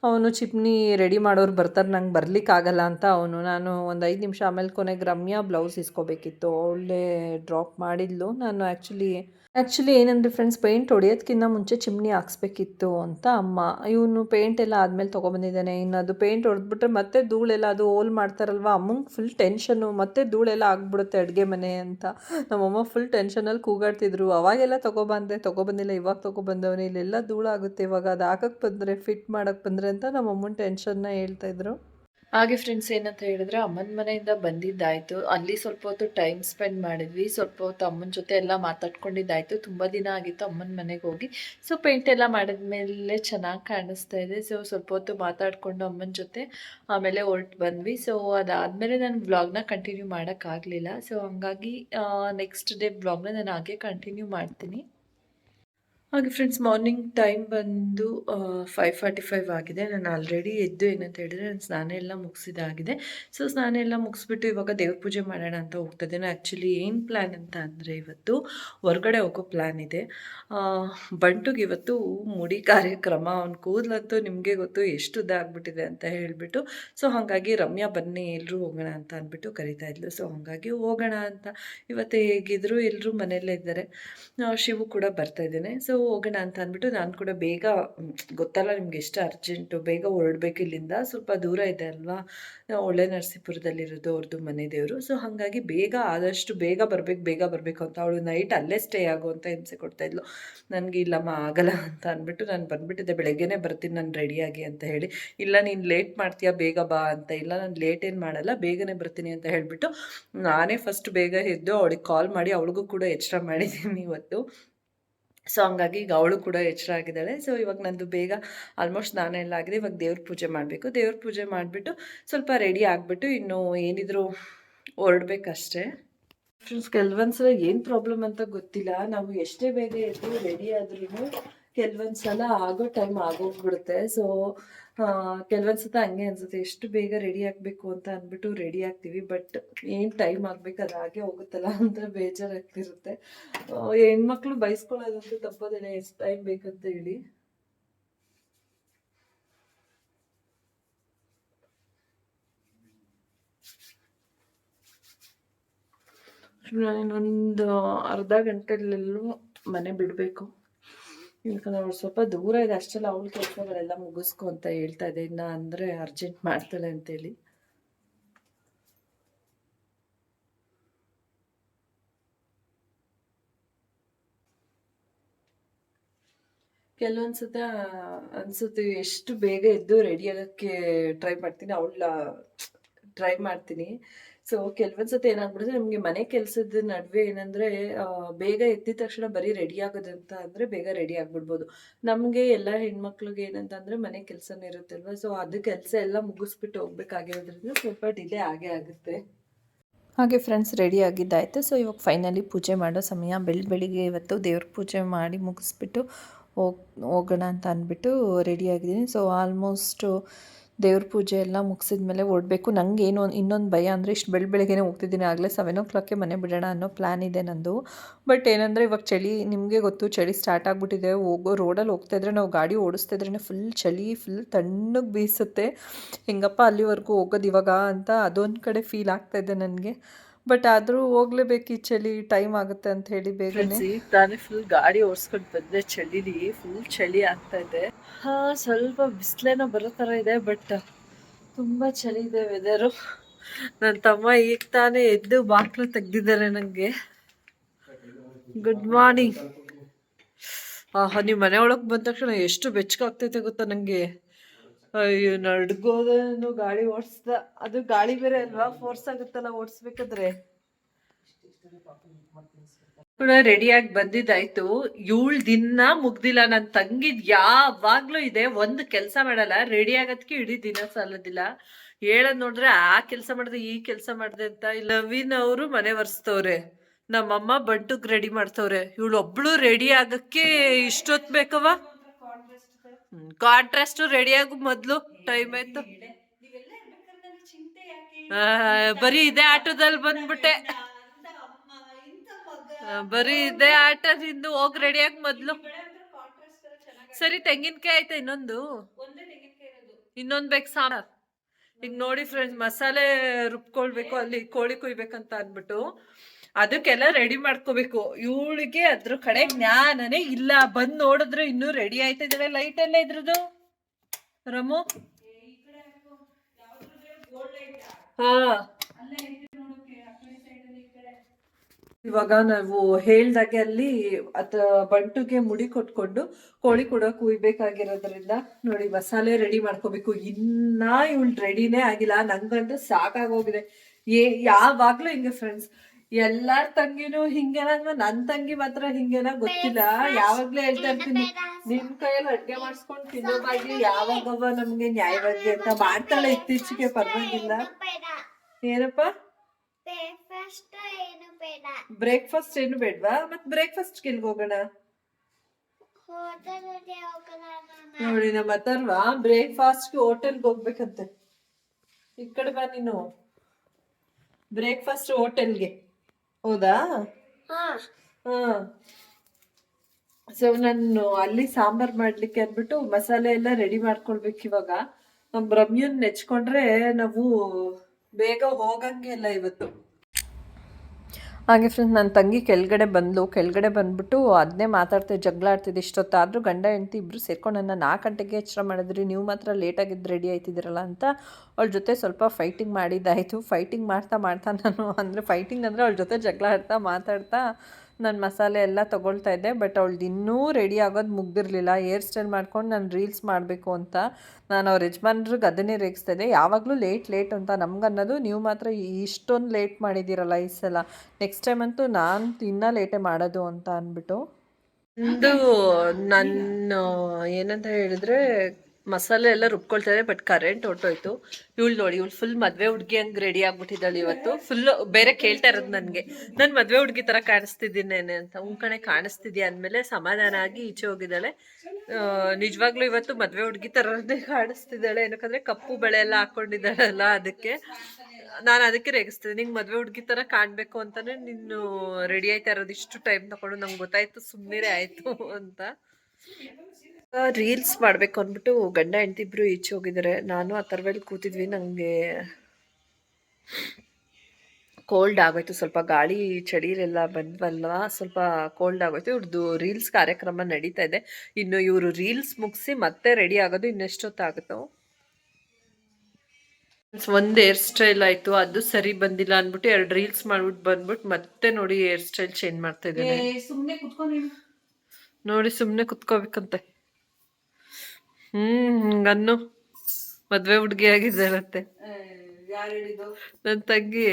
ಅವನು ಚಿಪ್ನಿ ರೆಡಿ ಮಾಡೋರು ಬರ್ತಾರೆ, ನಂಗೆ ಬರ್ಲಿಕ್ಕಾಗಲ್ಲ ಅಂತ ಅವನು. ನಾನು ಒಂದು ಐದು ನಿಮಿಷ ಆಮೇಲೆ ಕೊನೆಗೆ ರಮ್ಯಾ ಬ್ಲೌಸ್ ಇಸ್ಕೋಬೇಕಿತ್ತು. ಅವಳೇ ಡ್ರಾಪ್ ಮಾಡಿದ್ಲು. ನಾನು ಆ್ಯಕ್ಚುಲಿ ಆ್ಯಕ್ಚುಲಿ ಏನಂದರೆ ಫ್ರೆಂಡ್ಸ್ ಪೇಂಟ್ ಹೊಡಿಯೋದಕ್ಕಿಂತ ಮುಂಚೆ ಚಿಮ್ನಿ ಹಾಕ್ಸ್ಬೇಕಿತ್ತು ಅಂತ ಅಮ್ಮ. ಇವನು ಪೇಂಟ್ ಎಲ್ಲ ಆದಮೇಲೆ ತೊಗೊಬಂದಿದ್ದಾನೆ. ಇನ್ನು ಅದು ಪೇಂಟ್ ಹೊಡೆದ್ಬಿಟ್ರೆ ಮತ್ತೆ ಧೂಳೆಲ್ಲ ಅದು ಹೋಲ್ ಮಾಡ್ತಾರಲ್ವ? ಅಮ್ಮಂಗೆ ಫುಲ್ ಟೆನ್ಷನ್ನು ಮತ್ತೆ ಧೂಳೆಲ್ಲ ಆಗ್ಬಿಡುತ್ತೆ ಅಡುಗೆ ಮನೆ ಅಂತ. ನಮ್ಮಮ್ಮ ಫುಲ್ ಟೆನ್ಷನಲ್ಲಿ ಕೂಗಾಡ್ತಿದ್ರು. ಅವಾಗೆಲ್ಲ ತೊಗೊಬಂದೆ, ತೊಗೊಬಂದಿಲ್ಲ, ಇವಾಗ ತೊಗೊಬಂದವನೇ. ಇಲ್ಲೆಲ್ಲ ಧೂಳಾಗುತ್ತೆ. ಇವಾಗ ಅದು ಹಾಕಕ್ಕೆ ಬಂದರೆ ಫಿಟ್ ಮಾಡೋಕ್ಕೆ ಬಂದರೆ ಅಂತ ನಮ್ಮ ಅಮ್ಮನ ಟೆನ್ಷನ್ನ ಹೇಳ್ತಾಯಿದ್ರು ಹಾಗೆ ಫ್ರೆಂಡ್ಸ್ ಏನಂತ ಹೇಳಿದ್ರೆ ಅಮ್ಮನ ಮನೆಯಿಂದ ಬಂದಿದ್ದಾಯ್ತು. ಅಲ್ಲಿ ಸ್ವಲ್ಪ ಹೊತ್ತು ಟೈಮ್ ಸ್ಪೆಂಡ್ ಮಾಡಿದ್ವಿ. ಸ್ವಲ್ಪ ಹೊತ್ತು ಅಮ್ಮನ ಜೊತೆ ಎಲ್ಲ ಮಾತಾಡ್ಕೊಂಡಿದ್ದಾಯ್ತು. ತುಂಬ ದಿನ ಆಗಿತ್ತು ಅಮ್ಮನ ಮನೆಗೆ ಹೋಗಿ. ಸೊ ಪೇಂಟ್ ಎಲ್ಲ ಮಾಡಿದ್ಮೇಲೆ ಚೆನ್ನಾಗಿ ಕಾಣಿಸ್ತಾ ಇದೆ. ಸೊ ಸ್ವಲ್ಪ ಹೊತ್ತು ಮಾತಾಡ್ಕೊಂಡು ಅಮ್ಮನ ಜೊತೆ ಆಮೇಲೆ ಹೊರಟು ಬಂದ್ವಿ. ಸೊ ಅದಾದಮೇಲೆ ನಾನು ವ್ಲಾಗ್ನ ಕಂಟಿನ್ಯೂ ಮಾಡೋಕ್ಕಾಗಲಿಲ್ಲ ಸೊ ಹಂಗಾಗಿ ನೆಕ್ಸ್ಟ್ ಡೇ ವ್ಲಾಗ್ನ ನಾನು ಹಾಗೆ ಕಂಟಿನ್ಯೂ ಮಾಡ್ತೀನಿ. ಹಾಗೆ ಫ್ರೆಂಡ್ಸ್ ಮಾರ್ನಿಂಗ್ ಟೈಮ್ ಬಂದು ಫೈವ್ ಫಾರ್ಟಿ ಫೈವ್ ಆಗಿದೆ. ನಾನು ಆಲ್ರೆಡಿ ಎದ್ದು ಏನಂತ ಹೇಳಿದರೆ ನಾನು ಸ್ನಾನ ಎಲ್ಲ ಮುಗಿಸಿದಾಗಿದೆ. ಸೊ ಸ್ನಾನ ಎಲ್ಲ ಮುಗಿಸ್ಬಿಟ್ಟು ಇವಾಗ ದೇವ್ರ ಪೂಜೆ ಮಾಡೋಣ ಅಂತ ಹೋಗ್ತಾ ಇದ್ದೇನೆ. ಆ್ಯಕ್ಚುಲಿ ಏನು ಪ್ಲ್ಯಾನ್ ಅಂತ ಅಂದರೆ ಇವತ್ತು ಹೊರಗಡೆ ಹೋಗೋ ಪ್ಲ್ಯಾನ್ ಇದೆ. ಬಂಟುಗೆ ಇವತ್ತು ಮುಡಿ ಕಾರ್ಯಕ್ರಮ. ಅವ್ನ ಕೂದಲಂತೂ ನಿಮಗೆ ಗೊತ್ತು ಎಷ್ಟು ಇದಾಗ್ಬಿಟ್ಟಿದೆ ಅಂತ ಹೇಳಿಬಿಟ್ಟು. ಸೊ ಹಾಗಾಗಿ ರಮ್ಯಾ ಬನ್ನಿ ಎಲ್ಲರೂ ಹೋಗೋಣ ಅಂತ ಅಂದ್ಬಿಟ್ಟು ಕರಿತಾ ಇದ್ಲು. ಸೊ ಹಾಗಾಗಿ ಹೋಗೋಣ ಅಂತ. ಇವತ್ತು ಹೇಗಿದ್ರು ಎಲ್ಲರೂ ಮನೆಯಲ್ಲೇ ಇದ್ದಾರೆ. ಶಿವು ಕೂಡ ಬರ್ತಾ ಇದ್ದೇನೆ. ಸೊ ಹೋಗೋಣ ಅಂತ ಅಂದ್ಬಿಟ್ಟು ನಾನು ಕೂಡ ಬೇಗ ಗೊತ್ತಲ್ಲ ನಿಮ್ಗೆ ಎಷ್ಟು ಅರ್ಜೆಂಟು, ಬೇಗ ಹೊರಡ್ಬೇಕು ಇಲ್ಲಿಂದ. ಸ್ವಲ್ಪ ದೂರ ಇದೆ ಅಲ್ವಾ? ಒಳ್ಳೆ ನರಸೀಪುರದಲ್ಲಿರೋದು ಅವ್ರದ್ದು ಮನೆ ದೇವರು. ಸೊ ಹಾಗಾಗಿ ಬೇಗ ಆದಷ್ಟು ಬೇಗ ಬರಬೇಕು ಬೇಗ ಬರಬೇಕು ಅಂತ ಅವಳು ನೈಟ್ ಅಲ್ಲೇ ಸ್ಟೇ ಆಗು ಅಂತ ಹಿಂಸೆ ಕೊಡ್ತಾ ಇದ್ಲು. ನನಗೆ ಇಲ್ಲಮ್ಮ, ಆಗಲ್ಲ ಅಂತ ಅಂದ್ಬಿಟ್ಟು ನಾನು ಬಂದ್ಬಿಟ್ಟಿದ್ದೆ. ಬೆಳಗ್ಗೆನೇ ಬರ್ತೀನಿ, ನಾನು ರೆಡಿಯಾಗಿ ಅಂತ ಹೇಳಿ. ಇಲ್ಲ, ನೀನು ಲೇಟ್ ಮಾಡ್ತೀಯಾ? ಬೇಗ ಬಾ ಅಂತ. ಇಲ್ಲ, ನಾನು ಲೇಟ್ ಏನು ಮಾಡಲ್ಲ, ಬೇಗನೆ ಬರ್ತೀನಿ ಅಂತ ಹೇಳಿಬಿಟ್ಟು ನಾನೇ ಫಸ್ಟ್ ಬೇಗ ಎದ್ದು ಅವಳಿಗೆ ಕಾಲ್ ಮಾಡಿ, ಅವಳಿಗೂ ಕೂಡ ಎಚ್ಚರ ಮಾಡಿದ್ದೀನಿ ಇವತ್ತು. ಸೊ ಹಂಗಾಗಿ ಈಗ ಅವಳು ಕೂಡ ಎಚ್ಚರ ಆಗಿದ್ದಾಳೆ ಸೊ ಇವಾಗ ನಂದು ಬೇಗ ಆಲ್ಮೋಸ್ಟ್ ಸ್ನಾನ ಎಲ್ಲ ಆಗಿದೆ. ಇವಾಗ ದೇವ್ರ ಪೂಜೆ ಮಾಡಬೇಕು. ದೇವ್ರ ಪೂಜೆ ಮಾಡಿಬಿಟ್ಟು ಸ್ವಲ್ಪ ರೆಡಿ ಆಗಿಬಿಟ್ಟು ಇನ್ನು ಏನಿದ್ರು ಹೊರಡ್ಬೇಕಷ್ಟೇ. ಫ್ರೆಂಡ್ಸ್ ಕೆಲವೊಂದ್ಸಲ ಏನು ಪ್ರಾಬ್ಲಮ್ ಅಂತ ಗೊತ್ತಿಲ್ಲ. ನಾವು ಎಷ್ಟೇ ಬೇಗ ಎದ್ದು ರೆಡಿ ಆದ್ರೂ ಕೆಲವೊಂದ್ಸಲ ಆಗೋ ಟೈಮ್ ಆಗೋಗ್ಬಿಡುತ್ತೆ. ಸೊ ಕೆಲವೊಂದ್ಸತ ಹಂಗೆ ಅನ್ಸುತ್ತೆ, ಎಷ್ಟು ಬೇಗ ರೆಡಿ ಆಗಬೇಕು ಅಂತ ಅಂದ್ಬಿಟ್ಟು ರೆಡಿ ಆಗ್ತೀವಿ ಬಟ್ ಏನು ಟೈಮ್ ಆಗ್ಬೇಕು, ಅದು ಹಾಗೆ ಹೋಗುತ್ತಲ್ಲ ಅಂತ ಬೇಜಾರಾಗ್ತಿರುತ್ತೆ. ಹೆಣ್ಮಕ್ಳು ಬೈಸ್ಕೊಳ್ಳೋದಂತೂ ತಪ್ಪೋದೇನೆ, ಎಷ್ಟು ಟೈಮ್ ಬೇಕಂತ ಹೇಳಿ. ಇನ್ನೊಂದು ಅರ್ಧ ಗಂಟೆಲೆಲ್ಲೂ ಮನೆ ಬಿಡಬೇಕು. ಯಾಕಂದ್ರೆ ಅವ್ಳು ಸ್ವಲ್ಪ ದೂರ ಇದೆ. ಅಷ್ಟೆಲ್ಲ ಅವಳ ಕೆಲಸಗಳೆಲ್ಲ ಮುಗಿಸ್ಕೊ ಅಂತ ಹೇಳ್ತಾ ಇದೆ. ಇನ್ನ ಅಂದ್ರೆ ಅರ್ಜೆಂಟ್ ಮಾಡ್ತಾಳೆ ಅಂತೇಳಿ. ಕೆಲವೊಂದ್ಸತ ಅನ್ಸುತ್ತೆ, ಎಷ್ಟು ಬೇಗ ಎದ್ದು ರೆಡಿ ಆಗೋಕ್ಕೆ ಟ್ರೈ ಮಾಡ್ತೀನಿ. ಅವಳ ಟ್ರೈ ಮಾಡ್ತೀನಿ. ಸೊ ಕೆಲವೊಂದ್ಸತಿ ಏನಾಗ್ಬಿಡುತ್ತೆ, ನಮಗೆ ಮನೆ ಕೆಲಸದ ನಡುವೆ ಏನಂದ್ರೆ ಬೇಗ ಎದ್ದಿದ ತಕ್ಷಣ ಬರೀ ರೆಡಿ ಆಗೋದಂತ ಅಂದ್ರೆ ಬೇಗ ರೆಡಿ ಆಗ್ಬಿಡ್ಬೋದು. ನಮಗೆ ಎಲ್ಲ ಹೆಣ್ಮಕ್ಳಿಗೆ ಏನಂತಂದ್ರೆ ಮನೆ ಕೆಲಸನೇ ಇರುತ್ತಲ್ವ ಸೊ ಅದು ಕೆಲಸ ಎಲ್ಲ ಮುಗಿಸ್ಬಿಟ್ಟು ಹೋಗ್ಬೇಕಾಗಿರೋದ್ರಿಂದ ಸ್ವಲ್ಪ ಡಿಲೇ ಆಗೇ ಆಗುತ್ತೆ. ಹಾಗೆ ಫ್ರೆಂಡ್ಸ್ ರೆಡಿ ಆಗಿದ್ದಾಯಿತು ಸೊ ಇವಾಗ ಫೈನಲಿ ಪೂಜೆ ಮಾಡೋ ಸಮಯ. ಬೆಳ್, ಬೆಳಿಗ್ಗೆ ಇವತ್ತು ದೇವ್ರ ಪೂಜೆ ಮಾಡಿ ಮುಗಿಸ್ಬಿಟ್ಟು ಹೋಗ್, ಹೋಗೋಣ ಅಂತ ಅಂದ್ಬಿಟ್ಟು ರೆಡಿ ಆಗಿದ್ದೀನಿ. ಸೊ ಆಲ್ಮೋಸ್ಟು ದೇವ್ರ ಪೂಜೆ ಎಲ್ಲ ಮುಗಿಸಿದ ಮೇಲೆ ಹೊರಡಬೇಕು ನನಗೆ ಏನು ಇನ್ನೊಂದು ಭಯ ಅಂದರೆ ಇಷ್ಟು ಬೆಳ ಬೆಳಗ್ಗೆನೇ ಹೋಗ್ತಿದ್ದೀನಿ. ಆಗಲೇ ಸೆವೆನ್ ಓ ಕ್ಲಾಕ್ಗೆ ಮನೆ ಬಿಡೋಣ ಅನ್ನೋ ಪ್ಲ್ಯಾನ್ ಇದೆ ನಂದು. ಬಟ್ ಏನಂದರೆ ಇವಾಗ ಚಳಿ, ನಿಮಗೆ ಗೊತ್ತು ಚಳಿ ಸ್ಟಾರ್ಟ್ ಆಗಿಬಿಟ್ಟಿದೆ. ಹೋಗೋ ರೋಡಲ್ಲಿ ಹೋಗ್ತಾ ಇದ್ರೆ ನಾವು ಗಾಡಿ ಓಡಿಸ್ತಾ ಇದ್ರೇ ಫುಲ್ ಚಳಿ ಫುಲ್ ತಣ್ಣಗೆ ಬೀಸುತ್ತೆ. ಹೆಂಗಪ್ಪ ಅಲ್ಲಿವರೆಗೂ ಹೋಗೋದು ಇವಾಗ ಅಂತ ಅದೊಂದು ಕಡೆ ಫೀಲ್ ಆಗ್ತಾ ಇದೆ ನನಗೆ. ಬಟ್ ಆದರೂ ಹೋಗ್ಲೇಬೇಕು ಈ ಚಳಿ ಟೈಮ್ ಆಗುತ್ತೆ ಅಂತ ಹೇಳಿ ಬೇಗನೆ. ತಾನೇ ಫುಲ್ ಗಾಡಿ ಓಡಿಸ್ಕೊಂಡು ಬಂದೆ ಚಳಿಲಿ ಫುಲ್ ಚಳಿ ಆಗ್ತಾ ಇದೆ. ಹಾ, ಸ್ವಲ್ಪ ಬಿಸಿಲೇನೋ ಬರೋ ಥರ ಇದೆ ಬಟ್ ತುಂಬಾ ಚಳಿ ಇದೆ ವೆದರು ನನ್ನ ತಮ್ಮ ಈಗ ತಾನೇ ಎದ್ದು ಬಾಕ್ಲು ತೆಗ್ದಿದ್ದಾರೆ ನನಗೆ ಗುಡ್ ಮಾರ್ನಿಂಗ್ ಆಹಾ, ನೀವು ಮನೆ ಒಳಗೆ ಬಂದ ತಕ್ಷಣ ಎಷ್ಟು ಬೆಚ್ಚಗಾಗ್ತೈತೆ ಗೊತ್ತಾ ನನಗೆ ಅಯ್ಯೋ, ನಡ್ಗೋದೇನು ಗಾಳಿ ಓಡಿಸ್ದ. ಅದು ಗಾಳಿ ಬೇರೆ ಅಲ್ವಾ? ಫೋರ್ಸ್ ಆಗುತ್ತಲ್ಲ ಓಡಿಸ್ಬೇಕಾದ್ರೆ. ಕೂಡ ರೆಡಿಯಾಗಿ ಬಂದಿದ್ದಾಯ್ತು. ಏಳು ದಿನ ಮುಗ್ದಿಲ್ಲ. ನನ್ನ ತಂಗಿದ್ ಯಾವಾಗ್ಲೂ ಇದೆ. ಒಂದು ಕೆಲಸ ಮಾಡಲ್ಲ. ರೆಡಿ ಆಗೋದಕ್ಕೆ ಇಡೀ ದಿನ ಸಾಲೋದಿಲ್ಲ. ಹೇಳದ್ ನೋಡ್ರೆ ಆ ಕೆಲಸ ಮಾಡ್ದೆ, ಈ ಕೆಲಸ ಮಾಡ್ದೆ ಅಂತ ಲವಿನ್ ಅವರು ಮನೆ ಒರೆಸ್ತವ್ರೆ ನಮ್ಮಮ್ಮ ಬಂಟುಗ್ ರೆಡಿ ಮಾಡ್ತವ್ರೆ. ಇವಳು ಒಬ್ಳು ರೆಡಿ ಆಗಕ್ಕೆ ಇಷ್ಟೊತ್ ಬೇಕವ ಕಾಂಟ್ರಾಸ್ಟ್ ರೆಡಿ ಆಗು ಮೊದ್ಲು ಟೈಮ್ ಆಯ್ತು. ಬರೀ ಇದೇ ಆಟೋದಲ್ಲಿ ಬಂದ್ಬಿಟ್ಟೆ. ಬರೀ ಇದೇ ಆಟದಿಂದ ಹೋಗಿ ರೆಡಿ ಆಗಿ ಮೊದ್ಲು. ಸರಿ ತೆಂಗಿನಕಾಯಿ ಆಯ್ತಾ ಇನ್ನೊಂದು? ಇನ್ನೊಂದು ಬೇಕು ಸಾಂಬಾರ್. ಈಗ ನೋಡಿ ಫ್ರೆಂಡ್ಸ್ ಮಸಾಲೆ ರುಬ್ಕೊಳ್ಬೇಕು ಅಲ್ಲಿ ಕೋಳಿ ಕುಯ್ಬೇಕಂತ ಅಂದ್ಬಿಟ್ಟು. ಅದಕ್ಕೆಲ್ಲ ರೆಡಿ ಮಾಡ್ಕೋಬೇಕು. ಇವಳಿಗೆ ಅದ್ರ ಕಡೆ ಜ್ಞಾನನೇ ಇಲ್ಲ. ಬಂದ್ ನೋಡಿದ್ರೆ ಇನ್ನೂ ರೆಡಿ ಆಯ್ತಾ ಇದ್ರೆ ಲೈಟ್ ಎಲ್ಲ ಇದ್ರದ್ದು? ರಮು? ಹಾ. ಇವಾಗ ನಾವು ಹೇಳ್ದಾಗೆ ಅಲ್ಲಿ ಅತ ಬಂಟುಗೆ ಮುಡಿ ಕೊಟ್ಕೊಂಡು ಕೋಳಿ ಕೂಡ ಕುಯ್ಬೇಕಾಗಿರೋದ್ರಿಂದ ನೋಡಿ ಮಸಾಲೆ ರೆಡಿ ಮಾಡ್ಕೋಬೇಕು. ಇನ್ನ ಇವಳು ರೆಡಿನೇ ಆಗಿಲ್ಲ. ನಂಗಂತೂ ಸಾಕಾಗೋಗಿದೆ ಏ, ಯಾವಾಗ್ಲೂ ಹಿಂಗೆ ಫ್ರೆಂಡ್ಸ್ ಎಲ್ಲಾರ್ ತಂಗಿನೂ ಹಿಂಗೇನ ನನ್ ತಂಗಿ ಮಾತ್ರ ಹಿಂಗೇನ ಗೊತ್ತಿಲ್ಲ. ಯಾವಾಗ್ಲೂ ಹೇಳ್ತಾ ಇರ್ತೀನಿ ನಿಮ್ ಕೈಯಲ್ಲಿ ಅಡ್ಗೆ ಮಾಡಿಸ್ಕೊಂಡು ತಿನ್ನೋದಾಗಿ ಯಾವಾಗವ ನಮ್ಗೆ ನ್ಯಾಯವಾಗಿ ಅಂತ ಮಾಡ್ತಾಳೆ ಇತ್ತೀಚೆಗೆ ಪರವಾಗಿಲ್ಲ. ಏನಪ್ಪ? ಬ್ರೇಕ್ಫಾಸ್ಟ್ ಏನು ಬೇಡ. ಬ್ರೇಕ್ಫಾಸ್ಟ್ ಏನು ಬೇಡ್ವಾ? ಮತ್ ಬ್ರೇಕ್ಫಾಸ್ಟ್ ಎಲ್ಗ್ ಹೋಗೋಣ? ನೋಡಿ ನಮ್ಮ ಅಥರ್ವ ಬ್ರೇಕ್ಫಾಸ್ಟ್ಗೆ ಹೋಟೆಲ್ಗೆ ಹೋಗ್ಬೇಕಂತೆ. ಈ ಕಡೆ ಬಾ ನೀನು. ಬ್ರೇಕ್ಫಾಸ್ಟ್ ಹೋಟೆಲ್ಗೆ ಹೌದಾ? ಹಾ. ಸೊ ನಾನು ಅಲ್ಲಿ ಸಾಂಬಾರ್ ಮಾಡ್ಲಿಕ್ಕೆ ಅಂದ್ಬಿಟ್ಟು ಮಸಾಲೆ ಎಲ್ಲ ರೆಡಿ ಮಾಡ್ಕೊಳ್ಬೇಕು ಇವಾಗ. ನಮ್ ರಮ್ಯನ್ ನೆಚ್ಕೊಂಡ್ರೆ ನಾವು ಬೇಗ ಹೋಗಂಗೆ ಇಲ್ಲ ಇವತ್ತು. ಹಾಗೆ ಫ್ರೆಂಡ್ಸ್ ನನ್ನ ತಂಗಿ ಕೆಳಗಡೆ ಬಂದಳು ಕೆಳಗಡೆ ಬಂದ್ಬಿಟ್ಟು ಅದನ್ನೇ ಮಾತಾಡ್ತಿದ್ದೆ ಜಗಳ ಆಡ್ತಿದ್ದೆ. ಇಷ್ಟೊತ್ತಾದರೂ ಗಂಡ, ಹೆಂಡತಿ ಇಬ್ಬರು ಸೇರ್ಕೊಂಡು ನನ್ನ ನಾಲ್ಕು ಗಂಟೆಗೆ ಎಚ್ಚರ ಮಾಡಿದ್ರಿ. ನೀವು ಮಾತ್ರ ಲೇಟಾಗಿದ್ದು ರೆಡಿ ಆಯ್ತಿದ್ದೀರಲ್ಲ ಅಂತ ಅವಳ ಜೊತೆ ಸ್ವಲ್ಪ ಫೈಟಿಂಗ್ ಮಾಡಿದ್ದಾಯಿತು. ಫೈಟಿಂಗ್ ಮಾಡ್ತಾ ಮಾಡ್ತಾ ನಾನು ಅಂದರೆ ಫೈಟಿಂಗ್ ಅಂದರೆ ಅವಳ ಜೊತೆ ಜಗಳ ಆಡ್ತಾ ಮಾತಾಡ್ತಾ ನಾನು ಮಸಾಲೆ ಎಲ್ಲ ತೊಗೊಳ್ತಾ ಇದ್ದೆ ಬಟ್ ಅವಳ್ದು ಇನ್ನೂ ರೆಡಿ ಆಗೋದು ಮುಗ್ದಿರಲಿಲ್ಲ. ಹೇರ್ ಸ್ಟೈಲ್ ಮಾಡ್ಕೊಂಡು ನಾನು ರೀಲ್ಸ್ ಮಾಡಬೇಕು ಅಂತ ನಾನು ಅವ್ರ ಯಜಮಾನ್ರಿಗೆ ಅದನ್ನೇ ರೇಗಿಸ್ತಾ ಇದ್ದೆ. ಯಾವಾಗಲೂ ಲೇಟ್ ಲೇಟ್ ಅಂತ ನಮ್ಗನ್ನೋದು. ನೀವು ಮಾತ್ರ ಇಷ್ಟೊಂದು ಲೇಟ್ ಮಾಡಿದ್ದೀರಲ್ಲ ಈ ಸಲ. ನೆಕ್ಸ್ಟ್ ಟೈಮ್ ಅಂತೂ ನಾನು ಇನ್ನೂ ಲೇಟೇ ಮಾಡೋದು ಅಂತ ಅಂದ್ಬಿಟ್ಟು ಒಂದು ನನ್ನ ಏನಂತ ಹೇಳಿದ್ರೆ ಮಸಾಲೆ ಎಲ್ಲ ರುಬ್ಕೊಳ್ತಾ ಇದೆ ಬಟ್ ಕರೆಂಟ್ ಹೊಟ್ಟೋಯ್ತು ಇವಳು ನೋಡಿ, ಇವಳು ಫುಲ್ ಮದ್ವೆ ಹುಡುಗಿ ಹಂಗೆ ರೆಡಿ ಆಗ್ಬಿಟ್ಟಿದ್ದಾಳೆ ಇವತ್ತು. ಫುಲ್ ಬೇರೆ ಕೇಳ್ತಾ ಇರೋದು ನನಗೆ. ನಾನು ಮದುವೆ ಹುಡುಗಿ ತರ ಕಾಣಿಸ್ತಿದ್ದೀನೇನೆ ಅಂತ. ಉನ್ ಕಣೆ ಕಾಣಿಸ್ತಿದ್ಯಾ ಅಂದಮೇಲೆ ಸಮಾಧಾನ ಆಗಿ ಈಚೆ ಹೋಗಿದ್ದಾಳೆ. ನಿಜವಾಗ್ಲೂ ಇವತ್ತು ಮದುವೆ ಹುಡುಗಿ ತರನೇ ಕಾಣಿಸ್ತಿದ್ದಾಳೆ. ಏನಕ್ಕಂದ್ರೆ ಕಪ್ಪು ಬೆಳೆ ಎಲ್ಲ ಹಾಕೊಂಡಿದ್ದಾಳಲ್ಲ ಅದಕ್ಕೆ. ನಾನು ಅದಕ್ಕೆ ರೇಗಿಸ್ತಿದ್ದೆ ನಿಂಗೆ ಮದುವೆ ಹುಡುಗಿ ಥರ ಕಾಣಬೇಕು ಅಂತಾನೆ ನೀನು ರೆಡಿ ಆಯ್ತಾ ಇರೋದು? ಇಷ್ಟು ಟೈಮ್ ತಗೊಂಡು ನಂಗೆ ಗೊತ್ತಾಯ್ತು ಸುಮ್ಮನೆ ಆಯಿತು ಅಂತ. ರೀಲ್ಸ್ ಮಾಡಬೇಕು ಅಂದ್ಬಿಟ್ಟು ಗಂಡ ಹೆಂಡ್ತಿಬ್ರು ಈಚೆ ಹೋಗಿದ್ದಾರೆ. ನಾನು ಆ ಥರದಲ್ಲಿ ಕೂತಿದ್ವಿ. ನನಗೆ ಕೋಲ್ಡ್ ಆಗೋಯ್ತು. ಸ್ವಲ್ಪ ಗಾಳಿ ಚಳಿಲೆಲ್ಲ ಬಂದ್ವಲ್ಲ ಸ್ವಲ್ಪ ಕೋಲ್ಡ್ ಆಗೋಯ್ತು. ಇವ್ರದ್ದು ರೀಲ್ಸ್ ಕಾರ್ಯಕ್ರಮ ನಡೀತಾ ಇದೆ. ಇನ್ನು ಇವರು ರೀಲ್ಸ್ ಮುಗಿಸಿ ಮತ್ತೆ ರೆಡಿ ಆಗೋದು ಇನ್ನೆಷ್ಟೊತ್ತಾಗುತ್ತೋ? ಒಂದು ಹೇರ್ ಸ್ಟೈಲ್ ಆಯ್ತು. ಅದು ಸರಿ ಬಂದಿಲ್ಲ ಅಂದ್ಬಿಟ್ಟು ಎರಡು ರೀಲ್ಸ್ ಮಾಡ್ಬಿಟ್ಟು ಬಂದ್ಬಿಟ್ಟು ಮತ್ತೆ ನೋಡಿ ಹೇರ್ ಸ್ಟೈಲ್ ಚೇಂಜ್ ಮಾಡ್ತಾ ಇದ್ದೀನಿ. ನೋಡಿ ಸುಮ್ಮನೆ ಕುತ್ಕೋಬೇಕಂತೆ. ಹ್ಮ್ ಹಂಗನ್ನು. ಮದ್ವೆ ಹುಡುಗಿ ಆಗಿದ್ದಾಳಂತೆ ಯಾರು ಹೇಳಿದ್ದು? ನನ್ ತಂಗಿ.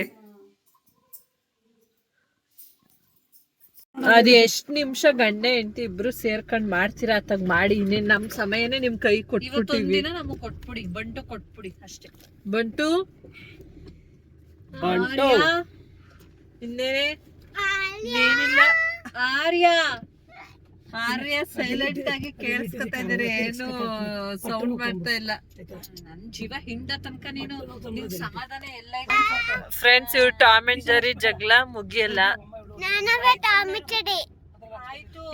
ಅದ್ ಎಷ್ಟ್ ನಿಮಿಷ ಗಂಡ ಹೆಂಡತಿ ಇಬ್ರು ಸೇರ್ಕೊಂಡ್ ಮಾಡ್ತೀರಾ ಅತ್ತಾಗ ಮಾಡಿ ಇನ್ನೇನ್ ನಮ್ ಸಮಯನೇ ನಿಮ್ ಕೈ ಕೊಟ್ಬಿಟ್ಟಿವಿ. ನಮಗ್ ಕೊಟ್ಬಿಡಿ ಬಂಟು ಕೊಟ್ಬಿಡಿ ಅಷ್ಟೇ. ಬಂಟು? ಬಂಟು. ಇನ್ನೇನೆ? ಆರ್ಯ? ಆರ್ಯ ಸೈಲೆಂಟ್ ಆಗಿ ಕೇಳಿಸ್ಕೊತಾ ಇದಾರೆ ಏನು ಸೌಂಡ್ ಮಾಡ್ತಾ ಇಲ್ಲ. ನನ್ ಜೀವ ಹಿಂಡ ತನಕ ನೀನು ನಿನ್ ಸಮಾಧಾನ ಎಲ್ಲ ಫ್ರೆಂಡ್ಸ್ ಇವ್ರು ಟಾಮ್ ಅಂಡ್ ಜರಿ ಜಗಳ ಮುಗಿಯಲ್ಲ.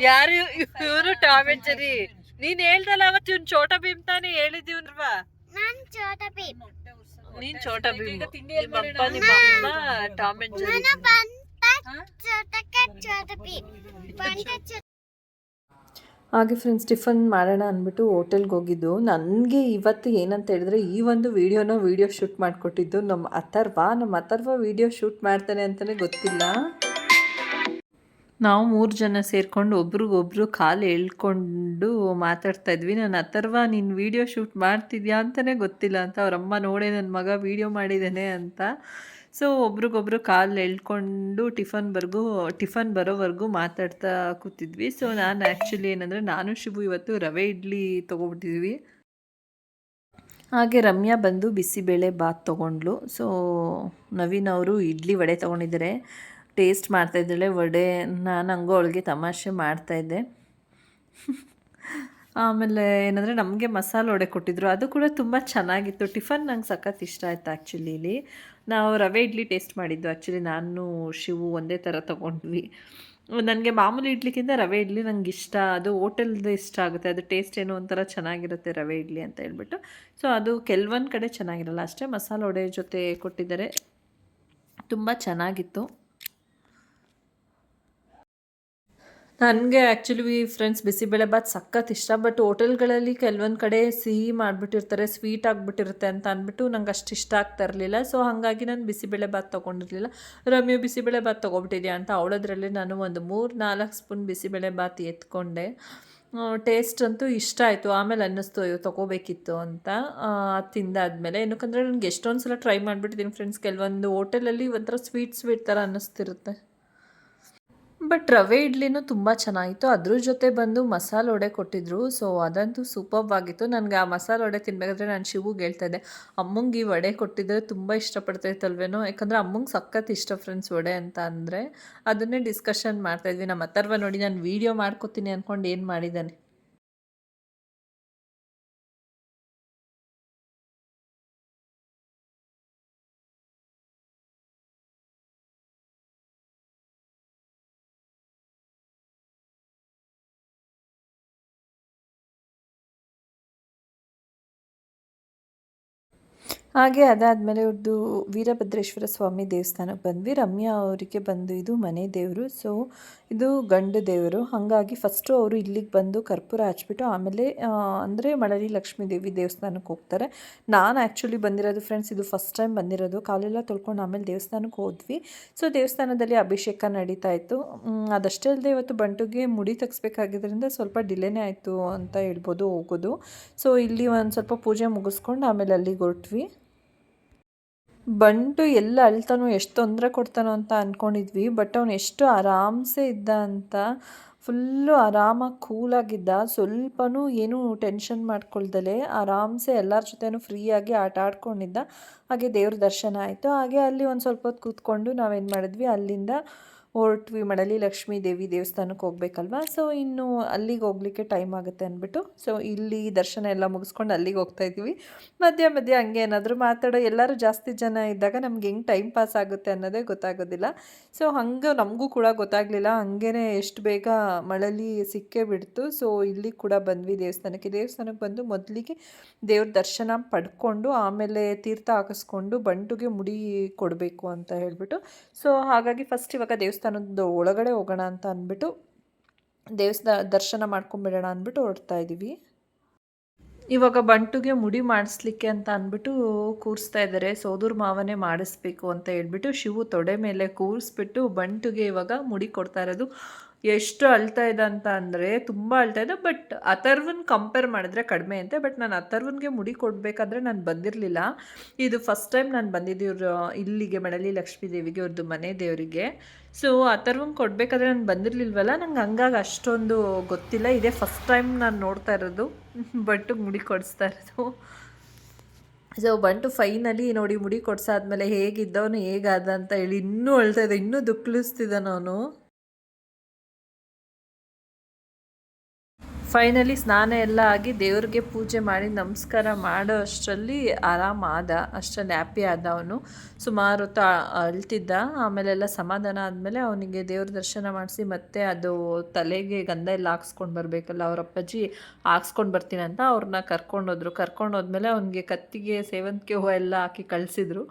ಯಾರು ಇವರು ಟಾಮ್ ಅಂಡ್ ಜರಿ ನೀನ್ ಹೇಳ್ದಲ್ಲ ಅವತ್ತು ಇವ್ನ್ ಚೋಟ ಭೀಮ್ ತಾನೇ ಹೇಳಿದೀವನ್ವಾ ನಾನ್ ಚೋಟ ಪೀಪ್ ನೀನ್ ಚೋಟ ಭೀಮ್. ನಿಮ್ಮಪ್ಪ ನಿಮ್ಮ ಅಮ್ಮ ಟಾಮ್ ಅಂಡ್ ಜರಿ ನಾನು ಬಂತ ಚೋಟಕ್ಕೆ ಚೋಟ ಪೀಪ್ ಬಂತ ಚೋಟ ಹಾಗೆ ಫ್ರೆಂಡ್ಸ್ ಟಿಫನ್ ಮಾಡೋಣ ಅಂದ್ಬಿಟ್ಟು ಹೋಟೆಲ್ಗೆ ಹೋಗಿದ್ದು. ನನಗೆ ಇವತ್ತು ಏನಂತ ಹೇಳಿದ್ರೆ ಈ ಒಂದು ವೀಡಿಯೋನ ವೀಡಿಯೋ ಶೂಟ್ ಮಾಡಿಕೊಟ್ಟಿದ್ದು. ನಮ್ಮ ಅಥರ್ವ ನಮ್ಮ ಅಥರ್ವ ವೀಡಿಯೋ ಶೂಟ್ ಮಾಡ್ತಾನೆ ಅಂತಲೇ ಗೊತ್ತಿಲ್ಲ. ನಾವು ಮೂರು ಜನ ಸೇರಿಕೊಂಡು ಒಬ್ರಿಗೊಬ್ರು ಕಾಲು ಎಳ್ಕೊಂಡು ಮಾತಾಡ್ತಾ ಇದ್ವಿ. ನಾನು ಅಥರ್ವ, ನೀನು ವೀಡಿಯೋ ಶೂಟ್ ಮಾಡ್ತಿದ್ಯಾ? ಅಂತಲೇ ಗೊತ್ತಿಲ್ಲ ಅಂತ. ಅವರಮ್ಮ ನೋಡೇ ನನ್ನ ಮಗ ವೀಡಿಯೋ ಮಾಡಿದ್ದಾನೆ ಅಂತ. ಸೊ ಒಬ್ರಿಗೊಬ್ರು ಕಾಲು ಎಳ್ಕೊಂಡು ಟಿಫನ್ವರೆಗೂ ಟಿಫನ್ ಬರೋವರೆಗೂ ಮಾತಾಡ್ತಾ ಕೂತಿದ್ವಿ. ಸೊ ನಾನು ಆ್ಯಕ್ಚುಲಿ ಏನಂದರೆ ನಾನು, ಶಿವು ಇವತ್ತು ರವೆ ಇಡ್ಲಿ ತೊಗೊಬಿಟ್ಟಿದ್ವಿ. ಹಾಗೆ ರಮ್ಯಾ ಬಂದು ಬಿಸಿಬೇಳೆ ಬಾತ್ ತೊಗೊಂಡ್ಲು ಸೊ ನವೀನ್ ಅವರು ಇಡ್ಲಿ ವಡೆ ತೊಗೊಂಡಿದ್ದಾರೆ. ಟೇಸ್ಟ್ ಮಾಡ್ತಾಯಿದ್ದಾಳೆ ವಡೆ. ನಾನು ಹಂಗೋ ಅವಳಿಗೆ ತಮಾಷೆ ಮಾಡ್ತಾಯಿದ್ದೆ ಆಮೇಲೆ ಏನಂದರೆ ನಮಗೆ ಮಸಾಲೆ ವಡೆ ಕೊಟ್ಟಿದ್ರು. ಅದು ಕೂಡ ತುಂಬ ಚೆನ್ನಾಗಿತ್ತು. ಟಿಫನ್ ನಂಗೆ ಸಖತ್ ಇಷ್ಟ ಆಯ್ತು ಆ್ಯಕ್ಚುಲಿ ಇಲ್ಲಿ. ನಾವು ರವೆ ಇಡ್ಲಿ ಟೇಸ್ಟ್ ಮಾಡಿದ್ದು. ಆ್ಯಕ್ಚುಲಿ ನಾನು, ಶಿವು ಒಂದೇ ಥರ ತೊಗೊಂಡ್ವಿ. ನನಗೆ ಮಾಮೂಲಿ ಇಡ್ಲಿಕ್ಕಿಂತ ರವೆ ಇಡ್ಲಿ ನಂಗೆ ಇಷ್ಟ. ಅದು ಹೋಟೆಲ್ದು ಇಷ್ಟ ಆಗುತ್ತೆ. ಅದು ಟೇಸ್ಟ್ ಏನೋ ಒಂಥರ ಚೆನ್ನಾಗಿರುತ್ತೆ ರವೆ ಇಡ್ಲಿ ಅಂತ ಹೇಳ್ಬಿಟ್ಟು. ಸೊ ಅದು ಕೆಲವೊಂದು ಕಡೆ ಚೆನ್ನಾಗಿರಲ್ಲ. ಅಷ್ಟೇ ಮಸಾಲೆ ವಡೆ ಜೊತೆ ಕೊಟ್ಟಿದ್ದಾರೆ. ತುಂಬ ಚೆನ್ನಾಗಿತ್ತು. ನನಗೆ ಆ್ಯಕ್ಚುಲಿ ಫ್ರೆಂಡ್ಸ್ ಬಿಸಿಬೇಳೆಬಾತ್ ಸಖತ್ ಇಷ್ಟ ಬಟ್ ಹೋಟೆಲ್ಗಳಲ್ಲಿ ಕೆಲವೊಂದು ಕಡೆ ಸಿಹಿ ಮಾಡಿಬಿಟ್ಟಿರ್ತಾರೆ ಸ್ವೀಟ್ ಆಗಿಬಿಟ್ಟಿರುತ್ತೆ ಅಂತ ಅಂದ್ಬಿಟ್ಟು ನಂಗೆ ಅಷ್ಟು ಇಷ್ಟ ಆಗ್ತಾ ಇರಲಿಲ್ಲ. ಸೊ ಹಾಗಾಗಿ ನಾನು ಬಿಸಿಬೇಳೆಬಾತ್ ತೊಗೊಂಡಿರಲಿಲ್ಲ. ರಮ್ಯು ಬಿಸಿಬೇಳೆಬಾತ್ ತೊಗೊಬಿಟ್ಟಿದ್ಯಾ ಅಂತ ಅವಳದ್ರಲ್ಲಿ ನಾನು ಒಂದು ಮೂರು ನಾಲ್ಕು ಸ್ಪೂನ್ ಬಿಸಿಬೇಳೆಬಾತ್ ಎತ್ಕೊಂಡೆ. ಟೇಸ್ಟ್ ಅಂತೂ ಇಷ್ಟ ಆಯಿತು. ಆಮೇಲೆ ಅನ್ನಿಸ್ತು, ಅಯ್ಯೋ ತೊಗೋಬೇಕಿತ್ತು ಅಂತ. ತಿಂದಾದ್ಮೇಲೆ. ಏನಕ್ಕಂದರೆ ನನಗೆ ಎಷ್ಟೊಂದು ಸಲ ಟ್ರೈ ಮಾಡಿಬಿಟ್ಟಿದ್ದೀನಿ ಫ್ರೆಂಡ್ಸ್ ಕೆಲವೊಂದು ಹೋಟೆಲಲ್ಲಿ ಒಂಥರ ಸ್ವೀಟ್ ಸ್ವೀಟ್ ಥರ ಅನ್ನಿಸ್ತಿರುತ್ತೆ. ಬಟ್ ರವೆ ಇಡ್ಲಿನೂ ತುಂಬ ಚೆನ್ನಾಗಿತ್ತು. ಅದ್ರ ಜೊತೆ ಬಂದು ಮಸಾಲೆ ವಡೆ ಕೊಟ್ಟಿದ್ರು. ಸೊ ಅದಂತೂ ಸೂಪರ್ ಆಗಿತ್ತು. ನನಗೆ ಆ ಮಸಾಲೆ ವಡೆ ತಿನ್ಬೇಕಾದ್ರೆ ನಾನು ಶಿವುಗೆ ಹೇಳ್ತಾ ಇದ್ದೆ, ಅಮ್ಮಂಗೆ ಈ ವಡೆ ಕೊಟ್ಟಿದ್ರೆ ತುಂಬ ಇಷ್ಟಪಡ್ತಾ ಇತ್ತಲ್ವೇನೋ ಯಾಕಂದರೆ ಅಮ್ಮಂಗೆ ಸಖತ್ ಇಷ್ಟ ಫ್ರೆಂಡ್ಸ್ ವಡೆ ಅಂತ ಅಂದರೆ ಅದನ್ನೇ ಡಿಸ್ಕಷನ್ ಮಾಡ್ತಾಯಿದ್ವಿ ನಮ್ಮ ಅಥರ್ವ ನೋಡಿ ನಾನು ವೀಡಿಯೋ ಮಾಡ್ಕೊತೀನಿ ಅಂದ್ಕೊಂಡು ಏನು ಮಾಡಿದ್ದಾನೆ? ಹಾಗೆ ಅದಾದಮೇಲೆ ಅವ್ರದ್ದು ವೀರಭದ್ರೇಶ್ವರ ಸ್ವಾಮಿ ದೇವಸ್ಥಾನಕ್ಕೆ ಬಂದ್ವಿ. ರಮ್ಯಾ ಅವರಿಗೆ ಬಂದು ಇದು ಮನೆ ದೇವರು. ಸೊ ಇದು ಗಂಡು ದೇವರು. ಹಾಗಾಗಿ ಫಸ್ಟು ಅವರು ಇಲ್ಲಿಗೆ ಬಂದು ಕರ್ಪೂರ ಹಚ್ಬಿಟ್ಟು ಆಮೇಲೆ ಅಂದರೆ ಮಳಲಿ ಲಕ್ಷ್ಮೀ ದೇವಿ ದೇವಸ್ಥಾನಕ್ಕೆ ಹೋಗ್ತಾರೆ. ನಾನು ಆ್ಯಕ್ಚುಲಿ ಬಂದಿರೋದು ಫ್ರೆಂಡ್ಸ್ ಇದು ಫಸ್ಟ್ ಟೈಮ್ ಬಂದಿರೋದು. ಕಾಲೆಲ್ಲ ತೊಳ್ಕೊಂಡು ಆಮೇಲೆ ದೇವಸ್ಥಾನಕ್ಕೆ ಹೋದ್ವಿ. ಸೊ ದೇವಸ್ಥಾನದಲ್ಲಿ ಅಭಿಷೇಕ ನಡೀತಾ ಇತ್ತು. ಅದಷ್ಟೇ ಅಲ್ಲದೆ ಇವತ್ತು ಬಂಟುಗೆ ಮುಡಿ ತೆಗಿಸ್ಬೇಕಾಗಿದ್ದರಿಂದ ಸ್ವಲ್ಪ ಡಿಲೇನೇ ಆಯಿತು ಅಂತ ಹೇಳ್ಬೋದು ಹೋಗೋದು. ಸೊ ಇಲ್ಲಿ ಒಂದು ಸ್ವಲ್ಪ ಪೂಜೆ ಮುಗಿಸ್ಕೊಂಡು ಆಮೇಲೆ ಅಲ್ಲಿಗೆ ಹೊರಟ್ವಿ. ಬಂಟು ಎಲ್ಲ ಅಳ್ತಾನೋ, ಎಷ್ಟು ತೊಂದರೆ ಕೊಡ್ತಾನೋ ಅಂತ ಅಂದ್ಕೊಂಡಿದ್ವಿ ಬಟ್ ಅವನು ಎಷ್ಟು ಆರಾಮ್ಸೆ ಇದ್ದ ಅಂತ, ಫುಲ್ಲು ಆರಾಮಾಗಿ ಕೂಲಾಗಿದ್ದ. ಸ್ವಲ್ಪನೂ ಏನೂ ಟೆನ್ಷನ್ ಮಾಡ್ಕೊಳ್ದಲೆ ಆರಾಮ್ಸೆ ಎಲ್ಲರ ಜೊತೆನೂ ಫ್ರೀಯಾಗಿ ಆಟ ಆಡ್ಕೊಂಡಿದ್ದ. ಹಾಗೆ ದೇವ್ರ ದರ್ಶನ ಆಯಿತು. ಹಾಗೆ ಅಲ್ಲಿ ಒಂದು ಸ್ವಲ್ಪ ಹೊತ್ತು ಕೂತ್ಕೊಂಡು ನಾವೇನು ಮಾಡಿದ್ವಿ, ಅಲ್ಲಿಂದ ಹೊರಟ್ವಿ ಮಡಲಿ ಲಕ್ಷ್ಮೀ ದೇವಿ ದೇವಸ್ಥಾನಕ್ಕೆ ಹೋಗ್ಬೇಕಲ್ವಾ? ಸೊ ಇನ್ನು ಅಲ್ಲಿಗೆ ಹೋಗ್ಲಿಕ್ಕೆ ಟೈಮ್ ಆಗುತ್ತೆ ಅಂದ್ಬಿಟ್ಟು. ಸೊ ಇಲ್ಲಿ ದರ್ಶನ ಎಲ್ಲ ಮುಗಿಸ್ಕೊಂಡು ಅಲ್ಲಿಗೆ ಹೋಗ್ತಾ ಇದ್ದೀವಿ. ಮಧ್ಯ ಮಧ್ಯ ಹಂಗೆ ಏನಾದರೂ ಮಾತಾಡೋ ಎಲ್ಲರೂ ಜಾಸ್ತಿ ಜನ ಇದ್ದಾಗ ನಮ್ಗೆ ಹೆಂಗೆ ಟೈಮ್ ಪಾಸ್ ಆಗುತ್ತೆ ಅನ್ನೋದೇ ಗೊತ್ತಾಗೋದಿಲ್ಲ. ಸೊ ಹಂಗೆ ನಮಗೂ ಕೂಡ ಗೊತ್ತಾಗಲಿಲ್ಲ. ಹಂಗೇ ಎಷ್ಟು ಬೇಗ ಮಳಲಿ ಸಿಕ್ಕೇ ಬಿಡ್ತು. ಸೊ ಇಲ್ಲಿ ಕೂಡ ಬಂದ್ವಿ ದೇವಸ್ಥಾನಕ್ಕೆ. ದೇವಸ್ಥಾನಕ್ಕೆ ಬಂದು ಮೊದಲಿಗೆ ದೇವ್ರ ದರ್ಶನ ಪಡ್ಕೊಂಡು ಆಮೇಲೆ ತೀರ್ಥ ಹಾಕಿಸ್ಕೊಂಡು ಬಂಟುಗೆ ಮುಡಿ ಕೊಡಬೇಕು ಅಂತ ಹೇಳ್ಬಿಟ್ಟು. ಸೊ ಹಾಗಾಗಿ ಫಸ್ಟ್ ಇವಾಗ ದೇವಸ್ಥಾನದ ಒಳಗಡೆ ಹೋಗೋಣ ಅಂತ ಅಂದ್ಬಿಟ್ಟು ದೇವಸ್ಥಾನ ದರ್ಶನ ಮಾಡ್ಕೊಂಬಿಡೋಣ ಅಂದ್ಬಿಟ್ಟು ಹೊರಡ್ತಾ ಇದ್ದೀವಿ. ಇವಾಗ ಬಂಟುಗೆ ಮುಡಿ ಮಾಡಿಸ್ಲಿಕ್ಕೆ ಅಂತ ಅಂದ್ಬಿಟ್ಟು ಕೂರಿಸ್ತಾ ಇದ್ದಾರೆ. ಸೋದೂರ್ ಮಾವನೇ ಮಾಡಿಸ್ಬೇಕು ಅಂತ ಹೇಳ್ಬಿಟ್ಟು ಶಿವು ತೊಡೆ ಮೇಲೆ ಕೂರಿಸ್ಬಿಟ್ಟು ಬಂಟುಗೆ ಇವಾಗ ಮುಡಿ ಕೊಡ್ತಾ ಇರೋದು. ಎಷ್ಟು ಅಳ್ತಾ ಇದೆ ಅಂತ ಅಂದರೆ ತುಂಬ ಅಳ್ತಾ ಇದೆ. ಬಟ್ ಅಥರ್ವನ್ ಕಂಪೇರ್ ಮಾಡಿದ್ರೆ ಕಡಿಮೆ ಅಂತೆ. ಬಟ್ ನಾನು ಅಥರ್ವನ್ಗೆ ಮುಡಿ ಕೊಡಬೇಕಾದ್ರೆ ನಾನು ಬಂದಿರಲಿಲ್ಲ. ಇದು ಫಸ್ಟ್ ಟೈಮ್ ನಾನು ಬಂದಿದ್ದು ಇವರು ಇಲ್ಲಿಗೆ ಮಡಲಿ ಲಕ್ಷ್ಮೀ ದೇವಿಗೆ ಅವ್ರದ್ದು ಮನೆ ದೇವರಿಗೆ. ಸೊ ಅಥರ್ವನ್ ಕೊಡಬೇಕಾದ್ರೆ ನಾನು ಬಂದಿರಲಿಲ್ವಲ್ಲ? ನಂಗೆ ಹಂಗಾಗಿ ಅಷ್ಟೊಂದು ಗೊತ್ತಿಲ್ಲ. ಇದೇ ಫಸ್ಟ್ ಟೈಮ್ ನಾನು ನೋಡ್ತಾ ಇರೋದು. ಬಟ್ ಮುಡಿ ಕೊಡಿಸ್ತಾ ಇರೋದು. ಸೊ ಬಂಟು ಫೈನಲಿ ನೋಡಿ ಮುಡಿ ಕೊಡ್ಸಾದ್ಮೇಲೆ ಹೇಗಿದ್ದವನು ಹೇಗಾದ ಅಂತ ಹೇಳಿ ಇನ್ನೂ ಅಳ್ತಾ ಇದ್ದ ಇನ್ನೂ ದುಃಖಿಸ್ತಿದ್ದಾನ ಅವನು. ಫೈನಲಿ ಸ್ನಾನ ಎಲ್ಲ ಆಗಿ ದೇವ್ರಿಗೆ ಪೂಜೆ ಮಾಡಿ ನಮಸ್ಕಾರ ಮಾಡೋ ಅಷ್ಟರಲ್ಲಿ ಆರಾಮ ಆದ, ಅಷ್ಟರಲ್ಲಿ ಹ್ಯಾಪಿ ಆದ ಅವನು. ಸುಮಾರು ಹೊತ್ತು ಅಳ್ತಿದ್ದ ಆಮೇಲೆಲ್ಲ ಸಮಾಧಾನ ಆದಮೇಲೆ ಅವನಿಗೆ ದೇವ್ರ ದರ್ಶನ ಮಾಡಿಸಿ ಮತ್ತೆ ಅದು ತಲೆಗೆ ಗಂಧ ಎಲ್ಲ ಹಾಕ್ಸ್ಕೊಂಡು ಬರಬೇಕಲ್ಲ, ಅವ್ರ ಅಪ್ಪಾಜಿ ಹಾಕ್ಸ್ಕೊಂಡು ಬರ್ತೀನಿ ಅಂತ ಅವ್ರನ್ನ ಕರ್ಕೊಂಡೋದ್ರು ಕರ್ಕೊಂಡು ಹೋದ್ಮೇಲೆ ಅವನಿಗೆ ಕತ್ತಿಗೆ, ಸೇವಂತಿಗೆ ಹೂವು ಎಲ್ಲ ಹಾಕಿ ಕಳಿಸಿದ್ರು.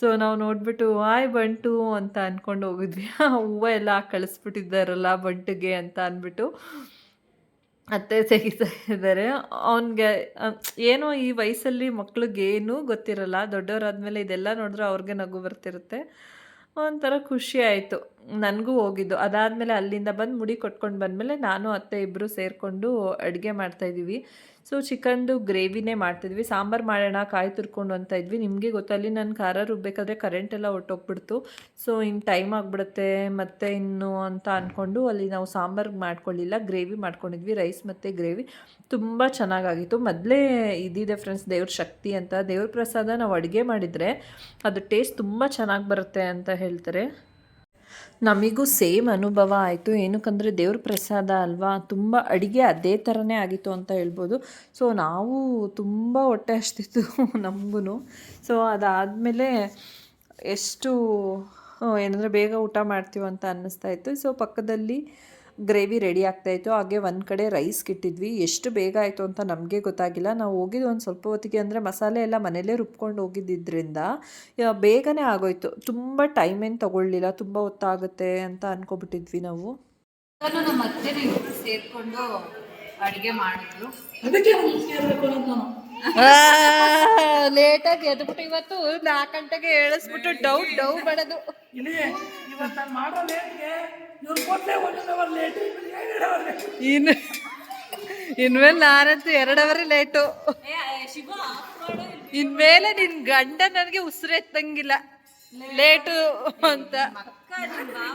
ಸೊ ನಾವು ನೋಡಿಬಿಟ್ಟು ಆಯ್ ಬಂಟು ಅಂತ ಅಂದ್ಕೊಂಡು ಹೋಗಿದ್ವಿ. ಆ ಹೂವು ಎಲ್ಲ ಕಳಿಸ್ಬಿಟ್ಟಿದ್ದಾರಲ್ಲ ಬಂಟಿಗೆ ಅಂತ ಅಂದ್ಬಿಟ್ಟು ಅತ್ತೆ ತೆಗಿತಾ ಇದ್ದಾರೆ. ಅವನಿಗೆ ಏನೋ ಈ ವಯಸ್ಸಲ್ಲಿ ಮಕ್ಳಿಗೆ ಏನೂ ಗೊತ್ತಿರಲ್ಲ. ದೊಡ್ಡವರಾದ್ಮೇಲೆ ಇದೆಲ್ಲ ನೋಡಿದ್ರೆ ಅವ್ರಿಗೆ ನಗು ಬರ್ತಿರುತ್ತೆ. ಒಂಥರ ಖುಷಿ ಆಯಿತು. ನನಗೂ ಹೋಗಿದ್ದು. ಅದಾದಮೇಲೆ ಅಲ್ಲಿಂದ ಬಂದು ಮುಡಿ ಕೊಟ್ಕೊಂಡು ಬಂದಮೇಲೆ ನಾನು, ಅತ್ತೆ ಇಬ್ಬರು ಸೇರಿಕೊಂಡು ಅಡುಗೆ ಮಾಡ್ತಾಯಿದ್ದೀವಿ ಸೊ, ಚಿಕನ್ದು ಗ್ರೇವಿನೇ ಮಾಡ್ತಿದ್ವಿ. ಸಾಂಬಾರು ಮಾಡೋಣ, ಕಾಯಿ ತುರ್ಕೊಂಡು ಅಂತ ಇದ್ವಿ. ನಿಮಗೆ ಗೊತ್ತಲ್ಲಿ ನಾನು ಖಾರ ರುಬ್ಬೇಕಾದ್ರೆ ಕರೆಂಟ್ ಎಲ್ಲ ಹೊಟ್ಟೋಗ್ಬಿಡ್ತು ಸೊ ಇನ್ನು ಟೈಮ್ ಆಗಿಬಿಡುತ್ತೆ, ಮತ್ತು ಇನ್ನು ಅಂತ ಅಂದ್ಕೊಂಡು ಅಲ್ಲಿ ನಾವು ಸಾಂಬಾರು ಮಾಡ್ಕೊಳ್ಳಿಲ್ಲ. ಗ್ರೇವಿ ಮಾಡ್ಕೊಂಡಿದ್ವಿ ರೈಸ್ ಮತ್ತು ಗ್ರೇವಿ. ತುಂಬ ಚೆನ್ನಾಗಾಗಿತ್ತು. ಮೊದಲೇ ಇದಿದೆ ಫ್ರೆಂಡ್ಸ್ ದೇವ್ರ ಶಕ್ತಿ ಅಂತ. ದೇವ್ರ ಪ್ರಸಾದ ನಾವು ಅಡುಗೆ ಮಾಡಿದರೆ ಅದು ಟೇಸ್ಟ್ ತುಂಬ ಚೆನ್ನಾಗಿ ಬರುತ್ತೆ ಅಂತ ಹೇಳ್ತಾರೆ. ನಮಗೂ ಸೇಮ್ ಅನುಭವ ಆಯಿತು. ಏನಕ್ಕಂದರೆ ದೇವ್ರ ಪ್ರಸಾದ ಅಲ್ವಾ? ತುಂಬ ಅಡುಗೆ ಅದೇ ಥರನೇ ಆಗಿತ್ತು ಅಂತ ಹೇಳ್ಬೋದು. ಸೊ ನಾವು ತುಂಬ ಹೊಟ್ಟೆ ಹಚ್ತಿತ್ತು ನಮಗೂ ಸೊ ಅದಾದಮೇಲೆ ಎಷ್ಟು ಏನಂದರೆ ಬೇಗ ಊಟ ಮಾಡ್ತೀವಿ ಅಂತ ಅನ್ನಿಸ್ತಾ ಇತ್ತು. ಸೊ ಪಕ್ಕದಲ್ಲಿ ಗ್ರೇವಿ ರೆಡಿ ಆಗ್ತಾಯಿತ್ತು ಹಾಗೆ ಒಂದು ಕಡೆ ರೈಸ್ಗೆ ಇಟ್ಟಿದ್ವಿ ಎಷ್ಟು ಬೇಗ ಆಯಿತು ಅಂತ ನಮಗೆ ಗೊತ್ತಾಗಿಲ್ಲ. ನಾವು ಹೋಗಿದ್ದು ಒಂದು ಸ್ವಲ್ಪ ಹೊತ್ತಿಗೆ ಅಂದರೆ ಮಸಾಲೆ ಎಲ್ಲ ಮನೇಲೇ ರುಬ್ಕೊಂಡು ಹೋಗಿದ್ದಿದ್ದರಿಂದ ಬೇಗನೆ ಆಗೋಯ್ತು. ತುಂಬ ಟೈಮ್ ಏನು ತಗೊಳ್ಳಿಲ್ಲ. ತುಂಬ ಹೊತ್ತಾಗುತ್ತೆ ಅಂತ ಅನ್ಕೊಬಿಟ್ಟಿದ್ವಿ ನಾವು. ನಮ್ಮ ಸೇರ್ಕೊಂಡು ಅಡಿಗೆ ಮಾಡಿದ್ರು ಲೇಟಾಗಿ ಎದ್ಬಿಟ್ಟು ಇವತ್ತು ನಾಲ್ಕು ಗಂಟೆಗೆ ಹೇಳಿಸ್ಬಿಟ್ಟು ಡೌ ಡೌ ಮಾಡೋದು. ಇಲ್ಲಿ ನಾನು ಮಾಡೋ ಲೇಟ್ಗೆ ಇವ್ರು ಕೊಟ್ಟೆ ಒನ್ ಅವರ್ ಲೇಟ್ ಇನ್ನು ಇನ್ಮೇಲೆ ನಾನಂತೂ ಎರಡು ಅವರ್ ಲೇಟು ಇನ್ಮೇಲೆ ನಿನ್ ಗಂಡ ನನಗೆ ಉಸಿರು ಎತ್ತಂಗಿಲ್ಲ. ಲೇಟು ಅಂತ.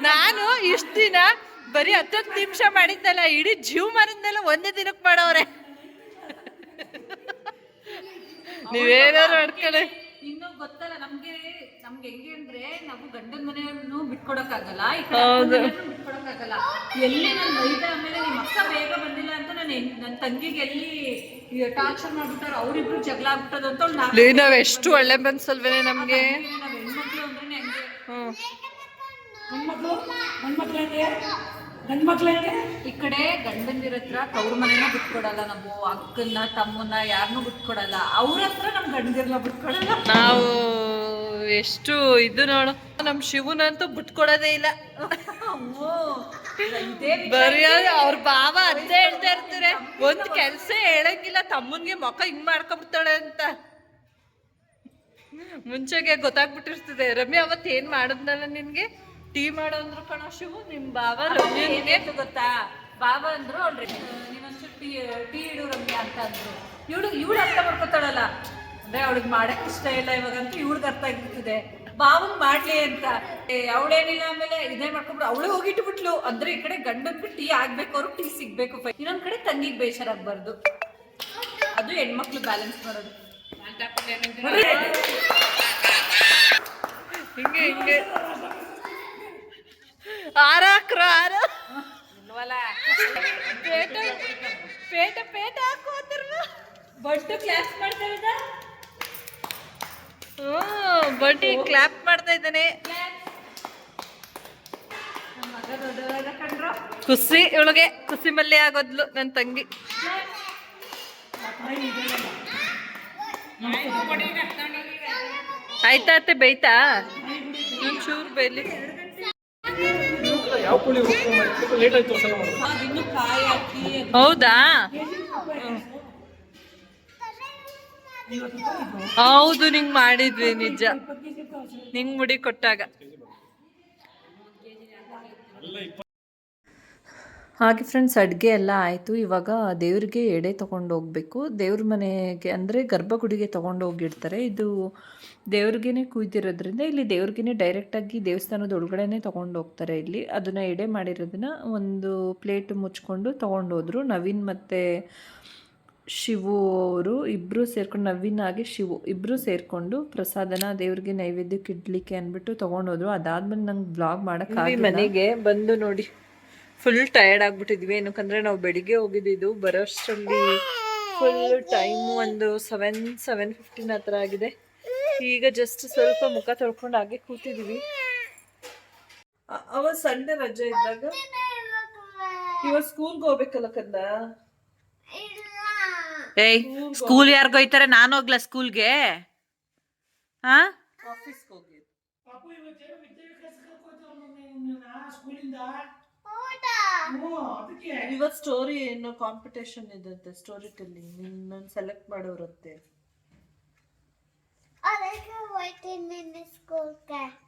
ನಾನು ಇಷ್ಟು ದಿನ ಬರೀ ಹತ್ತತ್ತು ನಿಮಿಷ ಮಾಡಿದ್ದಲ್ಲ ಇಡೀ ಜೀವಮಾನದಲ್ಲ ಒಂದೇ ದಿನಕ್ಕೆ ಮಾಡೋರೆ ನೀವೇನಾದ್ರು ಮಾಡ್ಕೊಳ್ಳಿ. ಇನ್ನು ಗೊತ್ತಲ್ಲ ನಮ್ಗೆ ನಮ್ಗೆ ಹೆಂಗೆ ಅಂದ್ರೆ ನಾವು ಗಂಡನ ಮನೆಯನ್ನು ಬಿಟ್ಕೊಡಕ್ಕಾಗಲ್ಲ ಈ ಕಡೆ ಬಿಟ್ಕೊಡಕ್ಕಾಗಲ್ಲ. ಎಲ್ಲಿ ನಾನು ಬೈದ ಆಮೇಲೆ ನಿಮ್ಮ ಅಕ್ಕ ಬೇಗ ಬಂದಿಲ್ಲ ಅಂತ ನಾನು ನನ್ನ ತಂಗಿಗೆ ಎಲ್ಲಿ ಟಾರ್ಚರ್ ಮಾಡ್ಬಿಟ್ಟಾರ ಅವ್ರಿಬ್ರು ಜಗಳ ಆಗ್ಬಿಟ್ಟದ ಅಂತ ಅವ್ಳು ನಾಲ್ಕು ನಾವ್ ಎಷ್ಟು ಒಳ್ಳೆ ಮನ್ಸಲ್ವೇನೆ ನಮ್ಗೆ ನಾವ್ ಹೆಣ್ಮಕ್ಳು ಅಂದ್ರೇನೆ ಹಂಗೆ? ಹ್ಮ್. ಹೆಣ್ಮಕ್ಳು? ಹೆಣ್ಮಕ್ಳು ಹೆಂಗೆ? ಈ ಕಡೆ ಗಂಡಂದಿರ ಹತ್ರ ತವ್ರ ಮನೇನ ಬಿಟ್ಕೊಡಲ್ಲ ನಾವು ಅಕ್ಕನ್ನ ತಮ್ಮನ್ನ ಯಾರನ್ನೂ ಬಿಟ್ಕೊಡಲ್ಲ. ಅವ್ರ ಹತ್ರ ನಮ್ ಬಿಟ್ಕೊಡಲ್ಲ. ನಾವು ಎಷ್ಟು ಇದು ನೋಡು ನಮ್ ಶಿವನಂತೂ ಬಿಟ್ಕೊಡೋದೇ ಇಲ್ಲ. ಅಮ್ಮೋ, ಇದೇ ವಿಚಾರ- ಬರೀ ಅವ್ರ ಬಾವ ಅಂತ ಹೇಳ್ತಾ ಇರ್ತಾರೆ. ಒಂದ್ ಕೆಲ್ಸ ಹೇಳಂಗಿಲ್ಲ ತಮ್ಮನ್ಗೆ ಮೊಕ್ಕ ಹಿಂಗ್ ಮಾಡ್ಕೊಂಡ್ಬಿಡ್ತಾಳೆ ಅಂತ. ಮುಂಚೆಗೆ ಗೊತ್ತಾಗ್ಬಿಟ್ಟಿರ್ತದೆ. ರಮ್ಯ ಅವತ್ ಏನ್ ಮಾಡದ್ನಲ್ಲ ನಿನ್ಗೆ? ಟೀ ಮಾಡೋ ಅಂದ್ರು ಕಣೋ ಶಿವು ನಿಮ್ ಬಾಬಾ ಏನಾಯ್ತು ಗೊತ್ತಾ? ಬಾಬಾ ಅಂದ್ರು ಅವ್ರಿ ನೀನೊಂಚೂರು ಟೀ ಟೀ ಇಡು ರಮ್ಯ ಅಂತ ಅಂದ್ರು. ಇವಳು ಇವಳು ಅರ್ಥ ಮಾಡ್ಕೊತಾಳಲ್ಲ. ಅಂದ್ರೆ ಅವಳಿಗೆ ಮಾಡಕ್ ಇಷ್ಟ ಇಲ್ಲ ಇವಾಗಂತೂ ಇವಳಿಗೆ ಅರ್ಥ ಆಗಿರ್ತದೆ ಬಾವನ್ ಮಾಡ್ಲಿ ಅಂತ. ಅವಳೇನಿಲ್ಲ ಆಮೇಲೆ ಇದೇ ಮಾಡ್ಕೊಂಡ್ಬಿಡು. ಅವಳೇ ಹೋಗಿಟ್ಬಿಟ್ಲು ಅಂದ್ರೆ ಈ ಕಡೆ ಗಂಡನ್ಗೆ ಟೀ ಆಗ್ಬೇಕು ಅವ್ರು ಟೀ ಸಿಗ್ಬೇಕು ಇನ್ನೊಂದ್ ಕಡೆ ತಂಗಿಗೆ ಬೇಜಾರಾಗ್ಬಾರ್ದು ಅದು ಹೆಣ್ಮಕ್ಳು ಬ್ಯಾಲೆನ್ಸ್ ಮಾಡೋದು. ಹಿಂಗೆ ಹಿಂಗೆ. ಪೇಟ ಪೇಟ ಪೇಟ ಅಂದ್ರು ಬಡ್ಡು ಕ್ಲಾಸ್ ಮಾಡ್ತಾ ಇದ್ದ ಹ್ಮ್ ಬಡ್ಡಿ ಕ್ಲಾಪ್ ಮಾಡ್ತಾ ಇದ್ದಾನೆ. ಖುಷಿ ಇವಳಿಗೆ ಕುಸಿ ಮಲ್ಲೆ ಆಗೋದ್ಲು ನನ್ನ ತಂಗಿ. ಆಯ್ತಾ ಅತ್ತೆ ಬೈತಾ ಚೂರು ಬೈಲಿ ಯಾವ ಕೂಲಿ ಲೇಟ್ ಆಯ್ತು ಸಲ ಇನ್ನು ಕಾಯಿ ಹಾಕಿ ಹೌದಾ? ಹೌದು ನಿಂಗ್ ಮಾಡಿದ್ವಿ ನಿಜ. ನಿಂಗ್ ಮುಡಿ ಕೊಟ್ಟಾಗ. ಹಾಗೆ ಫ್ರೆಂಡ್ಸ್ ಅಡುಗೆ ಎಲ್ಲ ಆಯಿತು. ಇವಾಗ ದೇವ್ರಿಗೆ ಎಡೆ ತೊಗೊಂಡು ಹೋಗಬೇಕು. ದೇವ್ರ ಮನೆಗೆ ಅಂದರೆ ಗರ್ಭಗುಡಿಗೆ ತೊಗೊಂಡು ಹೋಗಿಡ್ತಾರೆ ಇದು ದೇವ್ರಿಗೇ ಕುಯ್ದಿರೋದ್ರಿಂದ ಇಲ್ಲಿ ದೇವ್ರಿಗೇ ಡೈರೆಕ್ಟಾಗಿ ದೇವಸ್ಥಾನದ ಒಳಗಡೆನೇ ತೊಗೊಂಡು ಹೋಗ್ತಾರೆ ಇಲ್ಲಿ. ಅದನ್ನು ಎಡೆ ಮಾಡಿರೋದನ್ನು ಒಂದು ಪ್ಲೇಟ್ ಮುಚ್ಕೊಂಡು ತೊಗೊಂಡು ಹೋದರು. ನವೀನ್ ಮತ್ತು ಶಿವು ಅವರು ಇಬ್ಬರು ಸೇರ್ಕೊಂಡು ನವೀನ್ ಹಾಗೆ ಶಿವು ಇಬ್ಬರು ಸೇರಿಕೊಂಡು ಪ್ರಸಾದನ ದೇವ್ರಿಗೆ ನೈವೇದ್ಯಕ್ಕೆ ಇಡ್ಲಿಕ್ಕೆ ಅಂದ್ಬಿಟ್ಟು ತೊಗೊಂಡೋದ್ರು ಅದಾದ್ಮೇಲೆ ನಂಗೆ ಬ್ಲಾಗ್ ಮಾಡೋಕ್ಕೆ ಮನೆಗೆ ಬಂದು ನೋಡಿ. ಫುಲ್ ಟಯರ್ಡ್ ಆಗ್ಬಿಟ್ಟಿದ್ವಿ. ಏನಕ್ಕಂದ್ರೆ ನಾವು ಬೆಳಿಗ್ಗೆ ಹೋಗಿದ್ದು ಬರೋಷ್ಟರಲ್ಲಿ ಫುಲ್ ಟೈಮ್ ಒಂದು ಸೆವೆನ್ ಸೆವೆನ್ ಫಿಫ್ಟೀನ್ ಹತ್ರ ಆಗಿದೆ. ಈಗ ಜಸ್ಟ್ ಸ್ವಲ್ಪ ಮುಖ ತೊಳ್ಕೊಂಡು ಹಾಗೆ ಕೂತಿದೀವಿ. ಅವ ಸಂಡೆ ರಜೆ ಇದ್ದಾಗ? ಇವಾಗ ಸ್ಕೂಲ್ಗೆ ಹೋಗ್ಬೇಕಲ್ಲ ಕಂದ? ಏಯ್ ಸ್ಕೂಲ್ ಯಾರಿಗ ಹೋಯ್ತಾರೆ ನಾನು ಹೋಗ್ಲಾ ಸ್ಕೂಲ್ಗೆ ಹಾ ಆಫೀಸ್ಗೆ ಹೋಗಿ ಇವತ್ತು ಸ್ಟೋರಿ ಏನೋ ಕಾಂಪಿಟೇಷನ್ ಇದಂತೆ ಸ್ಟೋರಿ ಟೆಲ್ಲಿಂಗ್ ನಿನ್ನ ಸೆಲೆಕ್ಟ್ ಮಾಡೋರಂತೆ. ಅದಕ್ಕೆ ಹೋಯ್ತೀನಿ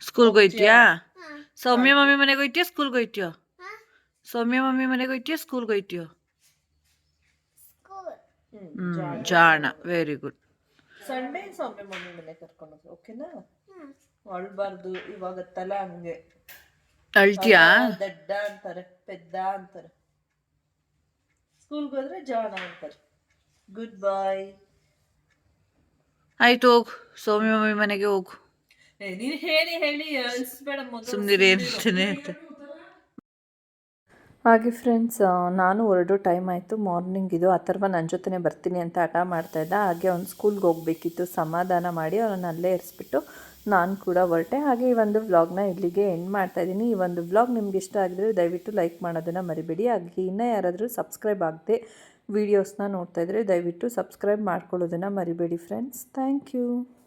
ಸ್ಕೂಲ್ಗೆ ಹೋಯ್ತೀಯಾ? ಸೌಮ್ಯ ಮಮ್ಮಿ ಮನೆಗೆ ಹೋಯ್ತೀಯಾ ಸ್ಕೂಲ್ಗೆ ಹೋಯ್ತೀಯೋ? ಹಾ. ಸೌಮ್ಯ ಮಮ್ಮಿ ಮನೆಗೆ ಹೋಯ್ತೀಯಾ ಸ್ಕೂಲ್ಗೆ ಹೋಯ್ತೀಯೋ? ಸ್ಕೂಲ್ ಹ್ಮ್ ಜಾಣ. Very good Sunday Soumya mummy ಮನೆ ಕರ್ಕೊಂಡು ಓಕೆನಾ? ಅಳ್ಬಾರ್ದು ಇವಾಗ ತಲ ಹಂಗೆ. ಅಳ್ತೀಯಾ ದಡ್ಡ ಅಂತಾರೆ ಪೆದ್ದ ಅಂತಾರೆ. ಸ್ಕೂಲ್ಗೆ ಹೋದ್ರೆ ಜಾನ ಅಂತಾರೆ. ಗುಡ್ ಬಾಯ್ ಆಯ್ತು ಹೋಗು. ಸೌಮ್ಯ ಮಮ್ಮಿ ಮನೆಗೆ ಹೋಗು. ನೀನು ಹೇಳಿ ಹೇಳಿ ಅಳಿಸ್ಬೇಡ ಅಂತ ಹಾಗೆ ಫ್ರೆಂಡ್ಸ್ ನಾನು ಹೊರಡು ಟೈಮ್ ಆಯಿತು. ಮಾರ್ನಿಂಗ್ ಇದು ಅಥರ್ವ ನನ್ನ ಜೊತೆನೇ ಬರ್ತೀನಿ ಅಂತ ಹಠ ಮಾಡ್ತಾ ಇದ್ದ. ಹಾಗೆ ಅವ್ನು ಸ್ಕೂಲ್ಗೆ ಹೋಗಬೇಕಿತ್ತು. ಸಮಾಧಾನ ಮಾಡಿ ಅವನನ್ನು ಅಲ್ಲೇ ಇರಿಸ್ಬಿಟ್ಟು ನಾನು ಕೂಡ ಹೊರಟೆ. ಹಾಗೆ ಈ ಒಂದು ವ್ಲಾಗ್ನ ಇಲ್ಲಿಗೆ ಎಂಡ್ ಮಾಡ್ತಾ ಇದ್ದೀನಿ. ಈ ಒಂದು ವ್ಲಾಗ್ ನಿಮ್ಗೆ ಇಷ್ಟ ಆಗಿದ್ರೆ ದಯವಿಟ್ಟು ಲೈಕ್ ಮಾಡೋದನ್ನು ಮರಿಬೇಡಿ. ಹಾಗೆ ಇನ್ನೂ ಯಾರಾದರೂ ಸಬ್ಸ್ಕ್ರೈಬ್ ಆಗದೆ ವೀಡಿಯೋಸ್ನ ನೋಡ್ತಾ ಇದ್ದರೆ ದಯವಿಟ್ಟು ಸಬ್ಸ್ಕ್ರೈಬ್ ಮಾಡ್ಕೊಳ್ಳೋದನ್ನು ಮರಿಬೇಡಿ ಫ್ರೆಂಡ್ಸ್ ಥ್ಯಾಂಕ್ ಯು